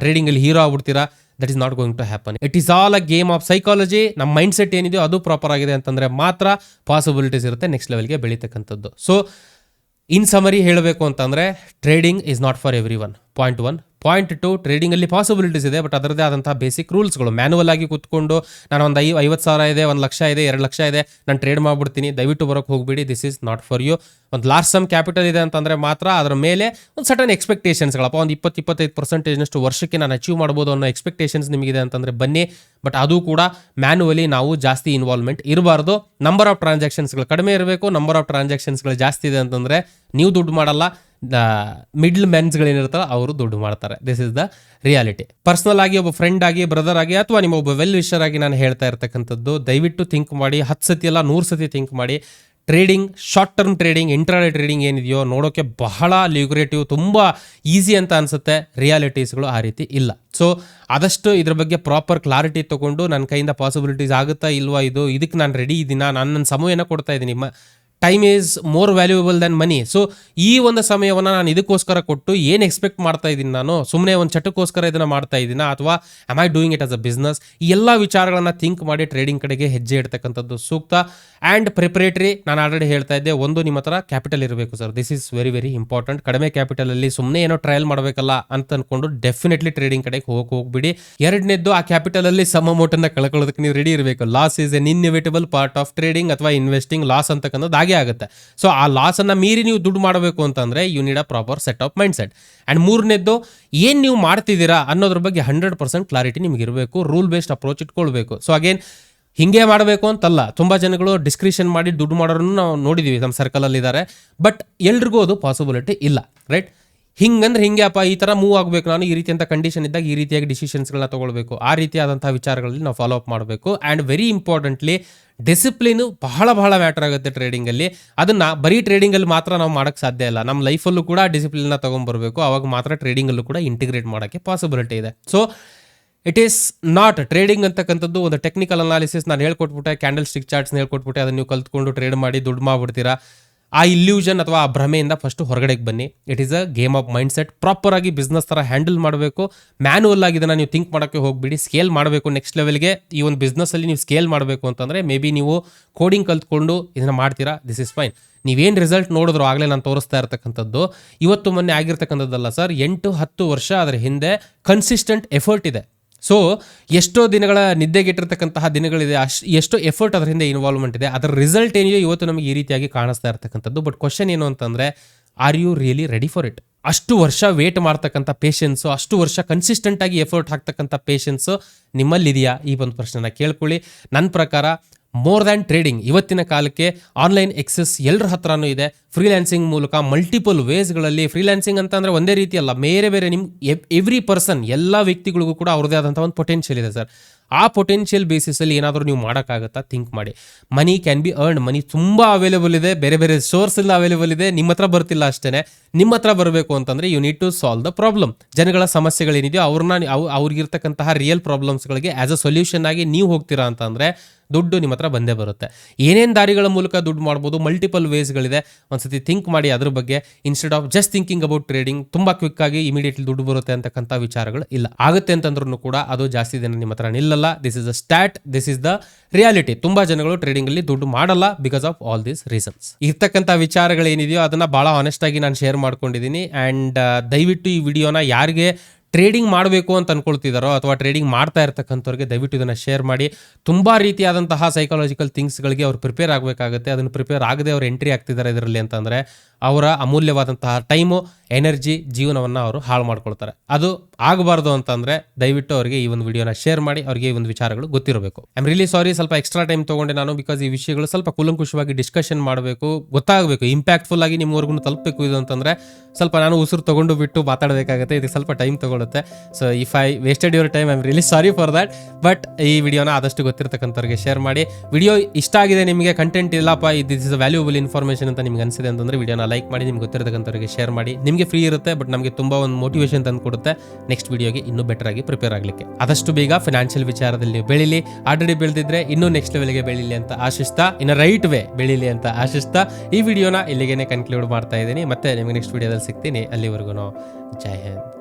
ಟ್ರೇಡಿಂಗಲ್ಲಿ hero ಆಗ್ಬಿಡ್ತೀರಾ? That is not going to happen it is all a game of psychology ನಮ್ಮ ಮೈಂಡ್ ಸೆಟ್ ಏನಿದೆಯೋ ಅದು ಪ್ರಾಪರ್ ಆಗಿದೆ ಅಂತಂದರೆ ಮಾತ್ರ ಪಾಸಿಬಿಲಿಟೀಸ್ ಇರುತ್ತೆ ನೆಕ್ಸ್ಟ್ ಲೆವೆಲ್ಗೆ ಬೆಳೀತಕ್ಕಂಥದ್ದು. ಸೊ ಇನ್ ಸಮರಿ ಹೇಳಬೇಕು ಅಂತಂದರೆ trading is not for everyone point one point two ಟ್ರೇಡಿಂಗಲ್ಲಿ possibilities ಇದೆ ಬಟ್ ಅದರದೇ ಆದಂತಹ ಬೇಸಿಕ್ ರೂಲ್ಸ್ಗಳು ಮ್ಯಾನುವಲ್ ಆಗಿ ಕೂತ್ಕೊಂಡು, ನಾನು ಒಂದು ಐ, ಐವತ್ತು ಸಾವಿರ ಇದೆ, ಒಂದು ಲಕ್ಷ ಇದೆ, ಎರಡು ಲಕ್ಷ ಇದೆ, ನಾನು ಟ್ರೇಡ್ ಮಾಡ್ಬಿಡ್ತೀನಿ, ದಯವಿಟ್ಟು ಬರೋಕ್ಕೆ ಹೋಗ್ಬಿಡಿ this is not for you ಒಂದು ಲಾರ್ಜ್ ಸಮ್ ಕ್ಯಾಪಿಟಲ್ ಇದೆ ಅಂತಂದರೆ ಮಾತ್ರ ಅದರ ಮೇಲೆ ಒಂದು ಸಟನ್ ಎಕ್ಸ್ಪೆಕ್ಟೇಷನ್ಸ್ಗಳಪ್ಪ ಒಂದು ಇಪ್ಪತ್ತು, ಇಪ್ಪತ್ತೈದು ಪರ್ಸೆಂಟೇಜ್ನಷ್ಟು ವರ್ಷಕ್ಕೆ ನಾನು ಅಚೀವ್ ಮಾಡ್ಬೋದು ಅನ್ನೋ ಎಕ್ಸ್ಪೆಕ್ಟೇಷನ್ಸ್ ನಿಮಗಿದೆ ಅಂತಂದರೆ ಬನ್ನಿ. ಬಟ್ ಅದು ಕೂಡ ಮ್ಯಾನುವಲಿ ನಾವು ಜಾಸ್ತಿ ಇನ್ವಾಲ್ವ್ಮೆಂಟ್ ಇರಬಾರ್ದು. ನಂಬರ್ ಆಫ್ ಟ್ರಾನ್ಸಾಕ್ಷನ್ಸ್ಗಳು ಕಡಿಮೆ ಇರಬೇಕು ನಂಬರ್ ಆಫ್ ಟ್ರಾನ್ಸಾಕ್ಷನ್ಸ್ಗಳು ಜಾಸ್ತಿ ಇದೆ ಅಂತಂದರೆ ನೀವು ದುಡ್ಡು ಮಾಡಲ್ಲ. ಮಿಡ್ಲ್ ಮೆನ್ಸ್ಗಳೇನಿರ್ತಾರೋ ಅವರು ದುಡ್ಡು ಮಾಡ್ತಾರೆ. This is the reality personal ಆಗಿ ಒಬ್ಬ ಫ್ರೆಂಡ್ ಆಗಿ ಬ್ರದರ್ ಆಗಿ, ಅಥವಾ ನಿಮ್ಮ ಒಬ್ಬ ವೆಲ್ ವಿಷರ್ ಆಗಿ ನಾನು ಹೇಳ್ತಾ ಇರ್ತಕ್ಕಂಥದ್ದು, ದಯವಿಟ್ಟು ಥಿಂಕ್ ಮಾಡಿ, ಹತ್ತು ಸತಿ ಎಲ್ಲ ನೂರು ಸತಿ ಥಿಂಕ್ ಮಾಡಿ. Trading short term trading intraday trading ಏನಿದೆಯೋ ನೋಡೋಕ್ಕೆ ಬಹಳ ಲ್ಯೂಗ್ರೇಟಿವ್ ತುಂಬ ಈಸಿ ಅಂತ ಅನಿಸುತ್ತೆ. ರಿಯಾಲಿಟೀಸ್ಗಳು ಆ ರೀತಿ ಇಲ್ಲ. ಸೊ ಆದಷ್ಟು ಇದ್ರ ಬಗ್ಗೆ ಪ್ರಾಪರ್ ಕ್ಲಾರಿಟಿ ತೊಗೊಂಡು, ನನ್ನ ಕೈಯಿಂದ ಪಾಸಿಬಿಲಿಟೀಸ್ ಆಗುತ್ತಾ ಇಲ್ವಾ ಇದು, ಇದಕ್ಕೆ ನಾನು ರೆಡಿ ಇದ್ದೀನಾ ನಾನು ನನ್ನ ಸಮಯನ ಕೊಡ್ತಾ ಇದ್ದೀನಿ time is more valuable than money so ಈ ಒಂದು ಸಮಯವನ್ನು ನಾನು ಇದಕ್ಕೋಸ್ಕರ ಕೊಟ್ಟು ಏನು ಎಕ್ಸ್ಪೆಕ್ಟ್ ಮಾಡ್ತಾ ಇದ್ದೀನಿ ನಾನು? ಸುಮ್ಮನೆ ಒಂದು ಚಟಕ್ಕೋಸ್ಕರ ಇದನ್ನು ಮಾಡ್ತಾ ಇದ್ದೀನಾ? ಅಥವಾ am I doing it as a business ಈ ಎಲ್ಲ ವಿಚಾರಗಳನ್ನು ಥಿಂಕ್ ಮಾಡಿ ಟ್ರೇಡಿಂಗ್ ಕಡೆಗೆ ಹೆಜ್ಜೆ ಇಡ್ತಕ್ಕಂಥದ್ದು ಸೂಕ್ತ. ಆ್ಯಂಡ್ ಪ್ರಿಪರೇಟರಿ ನಾನು ಆಲ್ರೆಡಿ ಹೇಳ್ತಾ ಇದ್ದೆ, ಒಂದು ನಿಮ್ಮ ಹತ್ರ ಕ್ಯಾಪಿಟಲ್ ಇರಬೇಕು sir this is very very important ಕಡಿಮೆ ಕ್ಯಾಪಿಟಲಲ್ಲಿ ಸುಮ್ಮನೆ ಏನೋ ಟ್ರಯಲ್ ಮಾಡಬೇಕಲ್ಲ ಅಂತ ಅಂದ್ಕೊಂಡು ಡೆಫಿನೆಟ್ಲಿ ಟ್ರೇಡಿಂಗ್ ಕಡೆಗೆ ಹೋಗಕ್ಕೆ ಹೋಗ್ಬಿಡಿ. ಎರಡನೇದ್ದು, ಆ ಕ್ಯಾಪಿಟಲಲ್ಲಿ ಸಮ ಅಮೌಂಟನ್ನು ಕಳ್ಕೊಳ್ಳೋದಕ್ಕೆ ನೀವು ರೆಡಿ ಇರಬೇಕು. Loss is an inevitable part of trading ಅಥವಾ ಇನ್ವೆಸ್ಟಿಂಗ್ ಲಾಸ್ ಅಂತಕ್ಕಂಥದ್ದು ಆಗುತ್ತೆ. ಸೊ ಆ ಲಾಸನ್ನು ಮೀರಿ ನೀವು ದುಡ್ಡು ಮಾಡಬೇಕು ಅಂತಂದರೆ you need a proper set of mind set and ಮೂರನೇದ್ದು, ಏನು ನೀವು ಮಾಡ್ತಿದ್ದೀರಾ ಅನ್ನೋದ್ರ ಬಗ್ಗೆ ಹಂಡ್ರೆಡ್ ಪರ್ಸೆಂಟ್ ಕ್ಲಾರಿಟಿ ನಿಮಗೆ ಇರಬೇಕು ರೂಲ್ ಬೇಸ್ಡ್ ಅಪ್ರೋಚ್ ಇಟ್ಕೊಳ್ಬೇಕು. ಸೊ ಅಗೇನ್ ಹಿಂಗೆ ಮಾಡಬೇಕು ಅಂತಲ್ಲ. ತುಂಬ ಜನಗಳು ಡಿಸ್ಕ್ರಿಷನ್ ಮಾಡಿ ದುಡ್ಡು ಮಾಡೋರನ್ನು ನಾವು ನೋಡಿದ್ದೀವಿ ನಮ್ಮ ಸರ್ಕಲಲ್ಲಿ ಇದ್ದಾರೆ ಬಟ್ ಎಲ್ರಿಗೂ ಅದು ಪಾಸಿಬಿಲಿಟಿ ಇಲ್ಲ. ರೈಟ್ ಹಿಂಗಂದ್ರೆ ಹಿಂಗೆ ಅಪ್ಪ ಈ ಥರ ಮೂವ್ ಆಗಬೇಕು. ನಾನು ಈ ರೀತಿಯಂಥ ಕಂಡೀಷನ್ ಇದ್ದಾಗ ಈ ರೀತಿಯಾಗಿ ಡಿಸಿಷನ್ಸ್ಗಳನ್ನ ತಗೊಳ್ಬೇಕು. ಆ ರೀತಿಯಾದಂಥ ವಿಚಾರಗಳಲ್ಲಿ ನಾವು ಫಾಲೋ ಅಪ್ ಮಾಡಬೇಕು. ಆ್ಯಂಡ್ ವೆರಿ ಇಂಪಾರ್ಟೆಂಟ್ಲಿ ಡಿಸಿಪ್ಲಿನು ಬಹಳ ಬಹಳ ಮ್ಯಾಟರ್ ಆಗುತ್ತೆ ಟ್ರೇಡಿಂಗಲ್ಲಿ ಅದನ್ನು ಬರೀ ಟ್ರೇಡಿಂಗಲ್ಲಿ ಮಾತ್ರ ನಾವು ಮಾಡೋಕ್ಕೆ ಸಾಧ್ಯ ಇಲ್ಲ. ನಮ್ಮ ಲೈಫಲ್ಲೂ ಕೂಡ ಡಿಸಿಪ್ಲಿನ್ನ ತೊಗೊಂಬರ್ಬೇಕು. ಅವಾಗ ಮಾತ್ರ ಟ್ರೇಡಿಂಗಲ್ಲೂ ಕೂಡ ಇಂಟಿಗ್ರೇಟ್ ಮಾಡೋಕ್ಕೆ ಪಾಸಿಬಿಲಿಟಿ ಇದೆ. So it is not trading ಅಂತಕ್ಕಂಥದ್ದು ಒಂದು ಟೆಕ್ನಿಕಲ್ ಅನಾಲಿಸಿಸ್ ನಾನು ಹೇಳ್ಕೊಟ್ಬಿಟ್ಟೆ ಕ್ಯಾಂಡಲ್ ಸ್ಟಿಕ್ ಚಾರ್ಟ್ಸ್ನ ಹೇಳ್ಕೊಟ್ಬಿಟ್ಟೆ, ಅದನ್ನು ನೀವು ಕಲ್ತ್ಕೊಂಡು ಟ್ರೇಡ್ ಮಾಡಿ ದುಡ್ಡು ಮಾಡ್ಬಿಡ್ತೀರಾ? ಆ ಇಲ್ಯೂಷನ್ ಅಥವಾ ಆ ಭ್ರಮೆಯಿಂದ ಫಸ್ಟ್ ಹೊರಗಡೆಗೆ ಬನ್ನಿ. It is a game of mind set proper ಆಗಿ ಬಿಸ್ನೆಸ್ ಥರ ಹ್ಯಾಂಡಲ್ ಮಾಡಬೇಕು. ಮ್ಯಾನುವಲ್ ಆಗಿ ಇದನ್ನು ನೀವು ಥಿಂಕ್ ಮಾಡೋಕ್ಕೆ ಹೋಗ್ಬಿಡಿ. ಸ್ಕೇಲ್ ಮಾಡಬೇಕು ನೆಕ್ಸ್ಟ್ ಲೆವೆಲ್ಗೆ ಈ ಒಂದು ಬಿಸ್ನೆಸ್ಸಲ್ಲಿ ನೀವು ಸ್ಕೇಲ್ ಮಾಡಬೇಕು ಅಂತಂದರೆ ಮೇ ಬಿ ನೀವು ಕೋಡಿಂಗ್ ಕಲ್ತ್ಕೊಂಡು ಇದನ್ನು ಮಾಡ್ತೀರಾ. ದಿಸ್ ಇಸ್ ಫೈನ್ ನೀವೇನು ರಿಸಲ್ಟ್ ನೋಡಿದ್ರು ಆಗಲೇ ನಾನು ತೋರಿಸ್ತಾ ಇರ್ತಕ್ಕಂಥದ್ದು. ಇವತ್ತು ಮೊನ್ನೆ ಆಗಿರ್ತಕ್ಕಂಥದ್ದಲ್ಲ ಸರ್ ಎಂಟು ಹತ್ತು ವರ್ಷ ಅದರ ಹಿಂದೆ ಕನ್ಸಿಸ್ಟೆಂಟ್ ಎಫರ್ಟ್ ಇದೆ. ಸೊ ಎಷ್ಟೋ ದಿನಗಳ ನಿದ್ದೆಗೆಟ್ಟಿರ್ತಕ್ಕಂತಹ ದಿನಗಳಿದೆ ಅಷ್ಟು ಎಷ್ಟೋ ಎಫರ್ಟ್ ಅದರ ಹಿಂದೆ ಇನ್ವಾಲ್ವ್ಮೆಂಟ್ ಇದೆ. ಅದರ ರಿಸಲ್ಟ್ ಏನಿದೆ ಇವತ್ತು ನಮಗೆ ಈ ರೀತಿಯಾಗಿ ಕಾಣಿಸ್ತಾ ಇರ್ತಕ್ಕಂಥದ್ದು. ಬಟ್ ಕ್ವಶನ್ ಏನು ಅಂತಂದರೆ are you really ready for it ಅಷ್ಟು ವರ್ಷ ವೇಟ್ ಮಾಡ್ತಕ್ಕಂಥ ಪೇಷನ್ಸು ಅಷ್ಟು ವರ್ಷ ಕನ್ಸಿಸ್ಟೆಂಟಾಗಿ ಎಫರ್ಟ್ ಹಾಕ್ತಕ್ಕಂಥ ಪೇಷನ್ಸು ನಿಮ್ಮಲ್ಲಿದೆಯಾ? ಈ ಒಂದು ಪ್ರಶ್ನೆನ ಕೇಳ್ಕೊಳ್ಳಿ. ನನ್ನ ಪ್ರಕಾರ ಮೋರ್ ದ್ಯಾನ್ ಟ್ರೇಡಿಂಗ್ ಇವತ್ತಿನ ಕಾಲಕ್ಕೆ ಆನ್ಲೈನ್ ಎಕ್ಸೆಸ್ ಎಲ್ಲರ ಹತ್ರನೂ ಇದೆ. ಫ್ರೀಲ್ಯಾನ್ಸಿಂಗ್ ಮೂಲಕ ಮಲ್ಟಿಪಲ್ ವೇಸ್ಗಳಲ್ಲಿ ಫ್ರೀಲ್ಯಾನ್ಸಿಂಗ್ ಅಂತ ಅಂದರೆ ಒಂದೇ ರೀತಿ ಅಲ್ಲ ಬೇರೆ ಬೇರೆ ನಿಮ್ಮ ಎವ್ರಿ ಪರ್ಸನ್ ಎಲ್ಲ ವ್ಯಕ್ತಿಗಳಿಗೂ ಕೂಡ ಅವ್ರದ್ದೇ ಆದಂಥ ಒಂದು ಪೊಟೆನ್ಷಿಯಲ್ ಇದೆ ಸರ್. ಆ ಪೊಟೆನ್ಷಿಯಲ್ ಬೇಸಿಸಲ್ಲಿ ಏನಾದರೂ ನೀವು ಮಾಡೋಕ್ಕಾಗತ್ತಾ? ಥಿಂಕ್ ಮಾಡಿ. Money can be earn money ತುಂಬ ಅವೈಲೇಬಲ್ ಇದೆ. ಬೇರೆ ಬೇರೆ ಸೋರ್ಸಿಂದ ಅವೈಲೇಬಲ್ ಇದೆ. ನಿಮ್ಮ ಹತ್ರ ಬರ್ತಿಲ್ಲ ಅಷ್ಟೇ ನಿಮ್ಮ ಹತ್ರ ಬರಬೇಕು ಅಂತಂದರೆ you need to solve the problem ಜನಗಳ ಸಮಸ್ಯೆಗಳೇನಿದೆಯೋ ಅವ್ರನ್ನ ಅವ್ ಅವ್ರಿಗಿರ್ತಕ್ಕಂತಹ ರಿಯಲ್ ಪ್ರಾಬ್ಲಮ್ಸ್ಗಳಿಗೆ ಆ್ಯಸ್ ಅ ಸೊಲ್ಯೂಷನ್ ಆಗಿ ನೀವು ಹೋಗ್ತೀರಾ ಅಂತಂದರೆ ದುಡ್ಡು ನಿಮ್ಮ ಹತ್ರ ಬಂದೇ ಬರುತ್ತೆ. ಏನೇನು ದಾರಿಗಳ ಮೂಲಕ ದುಡ್ಡು ಮಾಡ್ಬೋದು ಮಲ್ಟಿಪಲ್ ವೇಸ್ಗಳಿದೆ ಒಂದ್ಸತಿ ಥಿಂಕ್ ಮಾಡಿ ಅದ್ರ ಬಗ್ಗೆ instead of just thinking about trading ತುಂಬ ಕ್ವಿಕ್ ಆಗಿ ಇಮಿಡಿಯೇಟ್ಲಿ ದುಡ್ಡು ಬರುತ್ತೆ ಅಂತಕ್ಕಂಥ ವಿಚಾರಗಳು ಇಲ್ಲ. ಆಗುತ್ತೆ ಅಂತಂದ್ರೂ ಕೂಡ ಅದು ಜಾಸ್ತಿ ದಿನ ನಿಮ್ಮ ಹತ್ರ ನಿಲ್ಲಲ್ಲ. This is a stat this is the reality ತುಂಬ ಜನಗಳು ಟ್ರೇಡಿಂಗಲ್ಲಿ ದುಡ್ಡು ಮಾಡಲ್ಲ because of all these reasons ಇರ್ತಕ್ಕಂಥ ವಿಚಾರಗಳೇನಿದೆಯೋ ಅದನ್ನು ಭಾಳ ಆನೆಸ್ಟಾಗಿ ನಾನು ಶೇರ್ ಮಾಡ್ಕೊಂಡಿದ್ದೀನಿ. ಆ್ಯಂಡ್ ದಯವಿಟ್ಟು ಈ ವಿಡಿಯೋನ ಯಾರಿಗೆ ಟ್ರೇಡಿಂಗ್ ಮಾಡಬೇಕು ಅಂತ ಅನ್ಕೊಳ್ತಿದ್ದಾರೋ ಅಥವಾ ಟ್ರೇಡಿಂಗ್ ಮಾಡ್ತಾ ಇರ್ತಕ್ಕಂಥವ್ರಿಗೆ ದಯವಿಟ್ಟು ಇದನ್ನು ಶೇರ್ ಮಾಡಿ. ತುಂಬ ರೀತಿಯಾದಂತಹ ಸೈಕಾಲಜಿಕಲ್ ಥಿಂಗ್ಸ್ಗಳಿಗೆ ಅವ್ರು ಪ್ರಿಪೇರ್ ಆಗಬೇಕಾಗುತ್ತೆ. ಅದನ್ನು ಪ್ರಿಪೇರ್ ಆಗದೆ ಅವ್ರು ಎಂಟ್ರಿ ಆಗ್ತಿದ್ದಾರೆ ಇದರಲ್ಲಿ ಅಂತಂದರೆ ಅವರ ಅಮೂಲ್ಯವಾದಂತಹ ಟೈಮು, ಎನರ್ಜಿ, ಜೀವನವನ್ನು ಅವರು ಹಾಳು ಮಾಡ್ಕೊಳ್ತಾರೆ. ಅದು ಆಗಬಾರ್ದು ಅಂತಂದರೆ ದಯವಿಟ್ಟು ಅವರಿಗೆ ಈ ಒಂದು ವಿಡಿಯೋನ ಶೇರ್ ಮಾಡಿ, ಅವರಿಗೆ ಈ ಒಂದು ವಿಚಾರಗಳು ಗೊತ್ತಿರಬೇಕು. ಐ ಆಮ್ ರಿಲಿ ಸಾರಿ ಸ್ವಲ್ಪ ಎಕ್ಸ್ಟ್ರಾ ಟೈಮ್ ತೊಗೊಂಡೆ ನಾನು ಬಿಕಾಸ್ ಈ ವಿಷಯಗಳು ಸ್ವಲ್ಪ ಕೂಲಂಕುಷವಾಗಿ ಡಿಸ್ಕಷನ್ ಮಾಡಬೇಕು, ಗೊತ್ತಾಗಬೇಕು ಇಂಪ್ಯಾಕ್ಟ್ಫುಲ್ ಆಗಿ ನಿಮ್ಮವರೆಗೂ ತಲುಪಬೇಕು ಇದು ಅಂತಂದರೆ ಸ್ವಲ್ಪ ನಾನು ಉಸಿರು ತೊಗೊಂಡು ಬಿಟ್ಟು ಮಾತಾಡಬೇಕಾಗುತ್ತೆ, ಇದಕ್ಕೆ ಸ್ವಲ್ಪ time ತೊಗೊಳುತ್ತೆ. So if I wasted your time I am really sorry for that but ಈ ವಿಡಿಯೋನ ಆದಷ್ಟು ಗೊತ್ತಿರತಕ್ಕಂಥವ್ರಿಗೆ ಶೇರ್ ಮಾಡಿ. ವಿಡಿಯೋ ಇಷ್ಟ ಆಗಿದೆ ನಿಮಗೆ ಕಂಟೆಂಟ್ ಇಲ್ಲಪ್ಪ ದಿಸ್ ಇಸ್ ವ್ಯಾಲ್ಯೂಬಲ್ ಇನ್ಫಾರ್ಮೇಷನ್ ಅಂತ ನಿಮ್ಗೆ ಅನಿಸಿದೆ ಅಂತಂದರೆ ವಿಡಿಯೋನ ಲೈಕ್ ಮಾಡಿ, ನಿಮ್ಗೆ ಗೊತ್ತಿರತಕ್ಕಂಥವ್ರಿಗೆ ಶೇರ್ ಮಾಡಿ. ನಿಮಗೆ ಫ್ರೀ ಇರುತ್ತೆ ಬಟ್ ನಮಗೆ ತುಂಬ ಒಂದು ಮೋಟಿವೇಶನ್ ತಂದು ಕೊಡುತ್ತೆ. ನೆಕ್ಸ್ಟ್ ವಿಡಿಯೋಗೆ ಇನ್ನೂ ಬೆಟರ್ ಆಗಿ ಪ್ರಿಪೇರ್ ಆಗಲಿಕ್ಕೆ. ಆದಷ್ಟು ಬೇಗ ಫಿನಾನ್ಷಿಯಲ್ ವಿಚಾರದಲ್ಲಿ ಬೆಳೀಲಿ. ಆಲ್ರೆಡಿ ಬೆಳೆದಿದ್ರೆ ಇನ್ನೂ ನೆಕ್ಸ್ಟ್ ಲೆವೆಲ್ಗೆ ಬೆಳೀಲಿ ಅಂತ ಆಶಿಸ್ತಾ ಇನ್ನು ರೈಟ್ ವೇ ಬೆಳೀಲಿ ಅಂತ ಆಶಿಸ್ತಾ, ಈ ವಿಡಿಯೋನ ಇಲ್ಲಿಗೆ ಕನ್ಕ್ಲೂಡ್ ಮಾಡ್ತಾ ಇದ್ದೀನಿ. ಮತ್ತೆ ನಿಮಗೆ ನೆಕ್ಸ್ಟ್ ವಿಡಿಯೋದಲ್ಲಿ ಸಿಗ್ತೀನಿ. ಅಲ್ಲಿವರೆಗೂ ಜೈ ಹಿಂದ್.